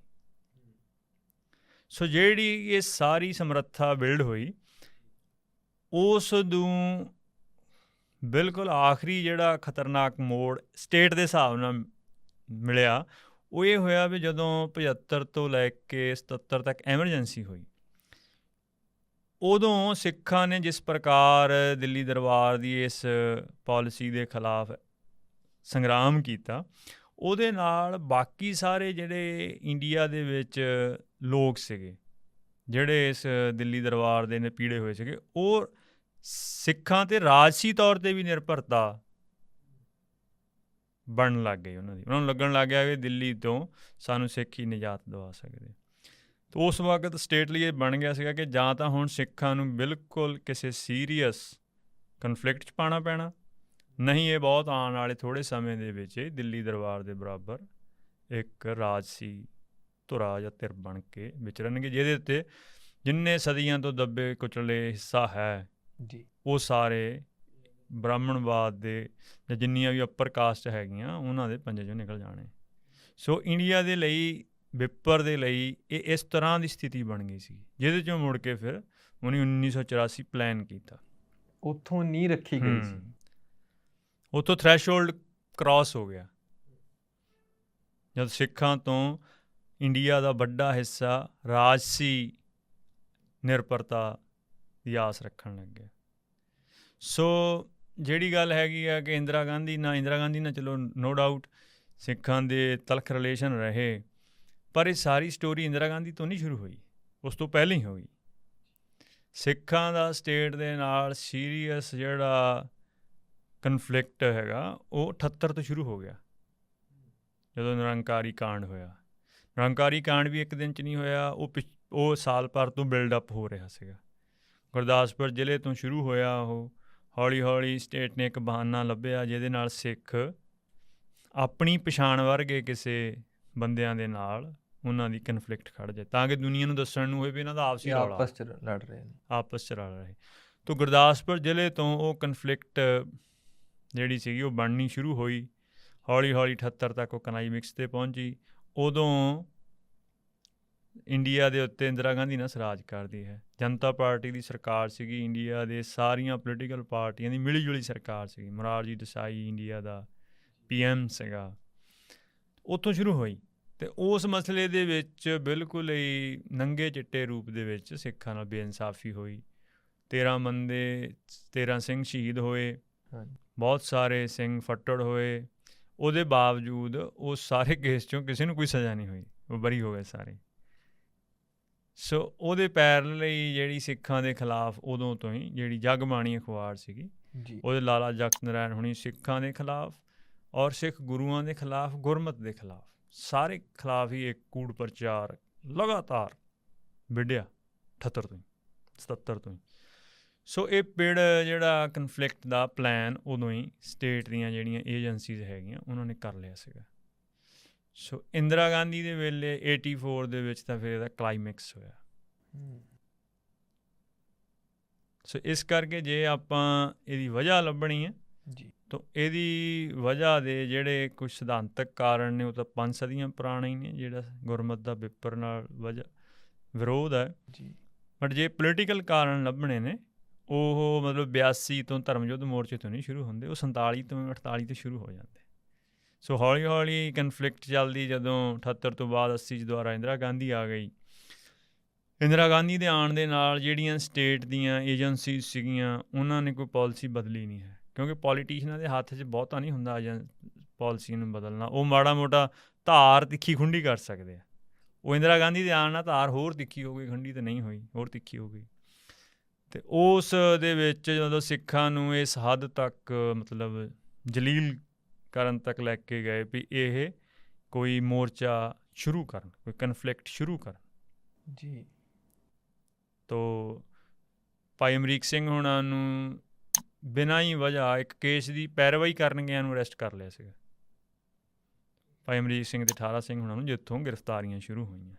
ਸੋ ਜਿਹੜੀ ਇਹ ਸਾਰੀ ਸਮਰੱਥਾ ਬਿਲਡ ਹੋਈ, ਉਸ ਨੂੰ ਬਿਲਕੁਲ ਆਖਰੀ ਜਿਹੜਾ ਖਤਰਨਾਕ ਮੋੜ ਸਟੇਟ ਦੇ ਹਿਸਾਬ ਨਾਲ ਮਿਲਿਆ ਉਹ ਇਹ ਹੋਇਆ ਵੀ ਜਦੋਂ 75 ਤੋਂ ਲੈ ਕੇ 77 ਤੱਕ ਐਮਰਜੈਂਸੀ ਹੋਈ, ਉਦੋਂ ਸਿੱਖਾਂ ਨੇ ਜਿਸ ਪ੍ਰਕਾਰ ਦਿੱਲੀ ਦਰਬਾਰ ਦੀ ਇਸ ਪਾਲਿਸੀ ਦੇ ਖਿਲਾਫ ਸੰਗਰਾਮ ਕੀਤਾ, ਉਹਦੇ ਨਾਲ ਬਾਕੀ ਸਾਰੇ ਜਿਹੜੇ ਇੰਡੀਆ ਦੇ ਵਿੱਚ ਲੋਕ ਸੀਗੇ, ਜਿਹੜੇ ਇਸ ਦਿੱਲੀ ਦਰਬਾਰ ਦੇ ਨੇ ਪੀੜੇ ਹੋਏ ਸੀਗੇ, ਉਹ ਸਿੱਖਾਂ ਤੇ ਰਾਜਸੀ ਤੌਰ ਤੇ ਵੀ ਨਿਰਭਰਤਾ ਬਣਨ ਲੱਗ ਗਈ ਉਹਨਾਂ ਦੀ। ਉਹਨਾਂ ਨੂੰ ਲੱਗਣ ਲੱਗ ਗਿਆ ਕਿ ਦਿੱਲੀ ਤੋਂ ਸਾਨੂੰ ਸਿੱਖ ਹੀ ਨਿਜਾਤ ਦਿਵਾ ਸਕਦੇ। ਤੋ ਉਸ ਵਕਤ ਸਟੇਟ ਲਈ ਇਹ ਬਣ ਗਿਆ ਸੀਗਾ ਕਿ ਜਾਂ ਤਾਂ ਹੁਣ ਸਿੱਖਾਂ ਨੂੰ ਬਿਲਕੁਲ ਕਿਸੇ ਸੀਰੀਅਸ ਕਨਫਲਿਕਟ 'ਚ ਪਾਣਾ ਪੈਣਾ। ਨਹੀਂ ਇਹ ਬਹੁਤ ਆਉਣ ਵਾਲੇ ਥੋੜੇ ਸਮੇਂ ਦੇ ਵਿੱਚ ਦਿੱਲੀ ਦਰਬਾਰ ਦੇ ਬਰਾਬਰ ਇੱਕ ਰਾਜਸੀ ਧੁਰਾ ਜਾਂ ਧਿਰ ਬਣ ਕੇ ਵਿਚਰਨਗੇ ਜਿਹਦੇ ਉੱਤੇ ਜਿੰਨੇ ਸਦੀਆਂ ਤੋਂ ਦੱਬੇ ਕੁਚਲੇ ਹਿੱਸਾ ਹੈ ਜੀ। ਉਹ ਸਾਰੇ ਬ੍ਰਾਹਮਣਵਾਦ ਦੇ ਜਾਂ ਜਿੰਨੀਆਂ ਵੀ ਅਪਰ ਕਾਸਟ ਹੈਗੀਆਂ ਉਹਨਾਂ ਦੇ ਪੰਜੇ ਚੋਂ ਨਿਕਲ ਜਾਣੇ। ਸੋ ਇੰਡੀਆ ਦੇ ਲਈ ਵਿਪਰ ਦੇ ਲਈ ਇਹ ਇਸ ਤਰ੍ਹਾਂ ਦੀ ਸਥਿਤੀ ਬਣ ਗਈ ਸੀ ਜਿਹਦੇ ਚੋਂ ਮੁੜ ਕੇ ਫਿਰ ਉਹਨੇ 1984 ਪਲਾਨ ਕੀਤਾ। ਉੱਥੋਂ ਨਹੀਂ ਰੱਖੀ ਗਈ ਸੀ। ਉੱਥੋਂ ਥ੍ਰੈਸ਼ੋਲਡ ਕ੍ਰਾਸ ਹੋ ਗਿਆ। ਜਦ ਸਿੱਖਾਂ ਤੋਂ ਇੰਡੀਆ ਦਾ ਵੱਡਾ ਹਿੱਸਾ ਰਾਜਸੀ ਨਿਰਭਰਤਾ ਦੀ ਆਸ ਰੱਖਣ ਲੱਗ ਗਿਆ ਸੋ ਜਿਹੜੀ ਗੱਲ ਹੈਗੀ ਆ ਕਿ ਇੰਦਰਾ ਗਾਂਧੀ ਨਾ, ਇੰਦਰਾ ਗਾਂਧੀ ਨਾਲ ਚਲੋ ਨੋ ਡਾਊਟ ਸਿੱਖਾਂ ਦੇ ਤਲਖ ਰਿਲੇਸ਼ਨ ਰਹੇ। ਪਰ ਇਹ ਸਾਰੀ ਸਟੋਰੀ ਇੰਦਰਾ ਗਾਂਧੀ ਤੋਂ ਨਹੀਂ ਸ਼ੁਰੂ ਹੋਈ, ਉਸ ਤੋਂ ਪਹਿਲਾਂ ਹੀ ਹੋਈ। ਸਿੱਖਾਂ ਦਾ ਸਟੇਟ ਦੇ ਨਾਲ ਸੀਰੀਅਸ ਜਿਹੜਾ ਕਨਫਲਿਕਟ ਹੈਗਾ, ਉਹ 78 ਤੋਂ ਸ਼ੁਰੂ ਹੋ ਗਿਆ। ਜਦੋਂ ਨਿਰੰਕਾਰੀ ਕਾਂਡ ਹੋਇਆ। ਨਿਰੰਕਾਰੀ ਕਾਂਡ ਵੀ ਇੱਕ ਦਿਨ ਚ ਨਹੀਂ ਹੋਇਆ, ਉਹ ਪਿਛ- ਉਹ ਸਾਲ ਭਰ ਤੋਂ ਬਿਲਡ ਅਪ ਹੋ ਰਿਹਾ ਸੀਗਾ। ਗੁਰਦਾਸਪੁਰ ਜ਼ਿਲ੍ਹੇ ਤੋਂ ਸ਼ੁਰੂ ਹੋਇਆ ਉਹ। ਹੌਲੀ ਹੌਲੀ ਸਟੇਟ ਨੇ ਇੱਕ ਬਹਾਨਾ ਲੱਭਿਆ ਜਿਹਦੇ ਨਾਲ ਸਿੱਖ ਆਪਣੀ ਪਛਾਣ ਵਰਗੇ ਕਿਸੇ ਬੰਦਿਆਂ ਦੇ ਨਾਲ ਉਹਨਾਂ ਦੀ ਕਨਫਲਿਕਟ ਖੜ ਜਾਏ। ਤਾਂ ਕਿ ਦੁਨੀਆ ਨੂੰ ਦੱਸਣ ਨੂੰ ਹੋਵੇ ਵੀ ਇਹਨਾਂ ਦਾ ਆਪਸੀ ਰੌਲਾ ਆਪਸ ਚ ਲੜ ਰਹੇ ਨੇ। ਆਪਸ ਚ ਰਲ ਰਹੇ। ਤੋ ਗੁਰਦਾਸਪੁਰ ਜ਼ਿਲ੍ਹੇ ਤੋਂ ਉਹ ਕਨਫਲਿਕਟ ਜਿਹੜੀ ਸੀਗੀ ਉਹ ਬਣਨੀ ਸ਼ੁਰੂ ਹੋਈ। ਹੌਲੀ ਹੌਲੀ 78 ਤੱਕ ਉਹ ਕਨਾਈਮਿਕਸ ਤੇ ਪਹੁੰਚੀ। ਉਦੋਂ ਇੰਡੀਆ ਦੇ ਉੱਤੇ ਇੰਦਰਾ ਗਾਂਧੀ ਨਾਲ ਸਰਾਜ ਕਰਦੀ ਹੈ। ਜਨਤਾ ਪਾਰਟੀ ਦੀ ਸਰਕਾਰ ਸੀਗੀ ਇੰਡੀਆ ਦੇ ਸਾਰੀਆਂ ਪੋਲੀਟੀਕਲ ਪਾਰਟੀਆਂ ਦੀ ਮਿਲੀ ਜੁਲੀ ਸਰਕਾਰ ਸੀਗੀ। ਮਰਾਰਜੀ ਦੇਸਾਈ ਇੰਡੀਆ ਦਾ ਪੀਐਮ ਸੀਗਾ। ਉੱਥੋਂ ਸ਼ੁਰੂ ਹੋਈ ਤੇ ਉਸ ਮਸਲੇ ਦੇ ਵਿੱਚ ਬਿਲਕੁਲ ਹੀ ਨੰਗੇ ਚਿੱਟੇ ਰੂਪ ਦੇ ਵਿੱਚ ਸਿੱਖਾਂ ਨਾਲ ਬੇਇਨਸਾਫੀ ਹੋਈ। 13 ਬੰਦੇ 13 ਸਿੰਘ ਸ਼ਹੀਦ ਹੋਏ। ਬਹੁਤ ਸਾਰੇ ਸਿੰਘ ਫੱਟੜ ਹੋਏ। ਉਹਦੇ ਬਾਵਜੂਦ ਉਹ ਸਾਰੇ ਕੇਸ ਚੋਂ ਕਿਸੇ ਨੂੰ ਕੋਈ ਸਜ਼ਾ ਨਹੀਂ ਹੋਈ। ਉਹ ਬਰੀ ਹੋ ਗਏ ਸਾਰੇ। ਸੋ ਉਹਦੇ ਪੈਰ ਲਈ ਜਿਹੜੀ ਸਿੱਖਾਂ ਦੇ ਖਿਲਾਫ ਉਦੋਂ ਤੋਂ ਹੀ ਜਿਹੜੀ ਜਗਬਾਣੀ ਅਖਬਾਰ ਸੀਗੀ ਜੀ। ਉਹਦੇ ਲਾਲਾ ਜਗਤ ਨਾਰਾਇਣ ਹੁਣੀ ਸਿੱਖਾਂ ਦੇ ਖਿਲਾਫ ਔਰ ਸਿੱਖ ਗੁਰੂਆਂ ਦੇ ਖਿਲਾਫ ਗੁਰਮਤ ਦੇ ਖਿਲਾਫ ਸਾਰੇ ਖਿਲਾਫ ਹੀ ਇੱਕ ਕੂੜ ਪ੍ਰਚਾਰ ਲਗਾਤਾਰ ਵਿੱਢਿਆ 78 ਤੋਂ ਹੀ 77 ਤੋਂ ਸੋ ਇਹ ਪਿੜ ਜਿਹੜਾ ਕਨਫਲਿਕਟ ਦਾ ਪਲਾਨ ਉਦੋਂ ਹੀ ਸਟੇਟ ਦੀਆਂ ਜਿਹੜੀਆਂ ਏਜੰਸੀਜ਼ ਹੈਗੀਆਂ ਉਹਨਾਂ ਨੇ ਕਰ ਲਿਆ ਸੀਗਾ। ਸੋ ਇੰਦਰਾ ਗਾਂਧੀ ਦੇ ਵੇਲੇ 84 ਦੇ ਵਿੱਚ ਤਾਂ ਫਿਰ ਇਹਦਾ ਕਲਾਈਮੈਕਸ ਹੋਇਆ। ਸੋ ਇਸ ਕਰਕੇ ਜੇ ਆਪਾਂ ਇਹਦੀ ਵਜ੍ਹਾ ਲੱਭਣੀ ਹੈ ਜੀ। ਤਾਂ ਇਹਦੀ ਵਜ੍ਹਾ ਦੇ ਜਿਹੜੇ ਕੁਝ ਸਿਧਾਂਤਕ ਕਾਰਨ ਨੇ ਉਹ ਤਾਂ ਪੰਜ ਸਦੀਆਂ ਪੁਰਾਣੇ ਹੀ ਨੇ ਜਿਹੜਾ ਗੁਰਮਤ ਦਾ ਵਿਪਰ ਨਾਲ ਵਜ੍ਹਾ ਵਿਰੋਧ ਹੈ। ਜੀ। ਬਟ ਜੇ ਪੋਲੀਟੀਕਲ ਕਾਰਨ ਲੱਭਣੇ ਨੇ ਉਹ ਮਤਲਬ 82 ਤੋਂ ਧਰਮ ਯੁੱਧ ਮੋਰਚੇ ਤੋਂ ਨਹੀਂ ਸ਼ੁਰੂ ਹੁੰਦੇ ਉਹ 47 ਤੋਂ 48 ਤੋਂ ਸ਼ੁਰੂ ਹੋ ਜਾਂਦੇ। ਸੋ ਹੌਲੀ ਹੌਲੀ ਕਨਫਲਿਕਟ ਚੱਲਦੀ ਜਦੋਂ 78 ਤੋਂ ਬਾਅਦ 80 ਚ ਦੁਆਰਾ ਇੰਦਰਾ ਗਾਂਧੀ ਆ ਗਈ। ਇੰਦਰਾ ਗਾਂਧੀ ਦੇ ਆਉਣ ਦੇ ਨਾਲ ਜਿਹੜੀਆਂ ਸਟੇਟ ਦੀਆਂ ਏਜੰਸੀਜ਼ ਸੀਗੀਆਂ, ਉਹਨਾਂ ਨੇ ਕੋਈ ਪਾਲਿਸੀ ਬਦਲੀ ਨਹੀਂ ਹੈ। ਕਿਉਂਕਿ ਪੋਲੀਟੀਸ਼ੀਅਨਾਂ ਦੇ ਹੱਥ 'ਚ ਬਹੁਤਾ ਨਹੀਂ ਹੁੰਦਾ ਜਾਂ ਪਾਲਿਸੀ ਨੂੰ ਬਦਲਣਾ। ਉਹ ਮਾੜਾ ਮੋਟਾ ਧਾਰ ਤਿੱਖੀ ਖੁੰਡੀ ਕਰ ਸਕਦੇ ਆ। ਉਹ ਇੰਦਰਾ ਗਾਂਧੀ ਦੇ ਆਉਣ ਨਾਲ ਧਾਰ ਹੋਰ ਤਿੱਖੀ ਹੋ ਗਈ, ਖੁੰਡੀ ਤੇ ਨਹੀਂ ਹੋਈ, ਹੋਰ ਤਿੱਖੀ ਹੋ ਗਈ। ਤੇ ਉਸ ਦੇ ਵਿੱਚ ਜਦੋਂ ਸਿੱਖਾਂ ਨੂੰ ਇਸ ਹੱਦ ਤੱਕ ਮਤਲਬ ਜਲੀਲ ਕਰਨ ਤੱਕ ਲੈ ਕੇ ਗਏ ਵੀ ਇਹ ਕੋਈ ਮੋਰਚਾ ਸ਼ੁਰੂ ਕਰਨ ਕੋਈ ਕਨਫਲਿਕਟ ਸ਼ੁਰੂ ਕਰਨ। ਜੀ। ਤੋ ਭਾਈ ਅਮਰੀਕ ਸਿੰਘ ਹੋਣਾ ਨੂੰ ਬਿਨਾਂ ਹੀ ਵਜ੍ਹਾ ਇੱਕ ਕੇਸ ਦੀ ਪੈਰਵਾਈ ਕਰਨ ਗਿਆ ਨੂੰ ਅਰੈਸਟ ਕਰ ਲਿਆ ਸੀਗਾ। ਭਾਈ ਅਮਰੀਕ ਸਿੰਘ ਤੇ ਠਾਰਾ ਸਿੰਘ ਹੋਣਾ ਨੂੰ ਜਿੱਥੋਂ ਗ੍ਰਿਫਤਾਰੀਆਂ ਸ਼ੁਰੂ ਹੋਈਆਂ।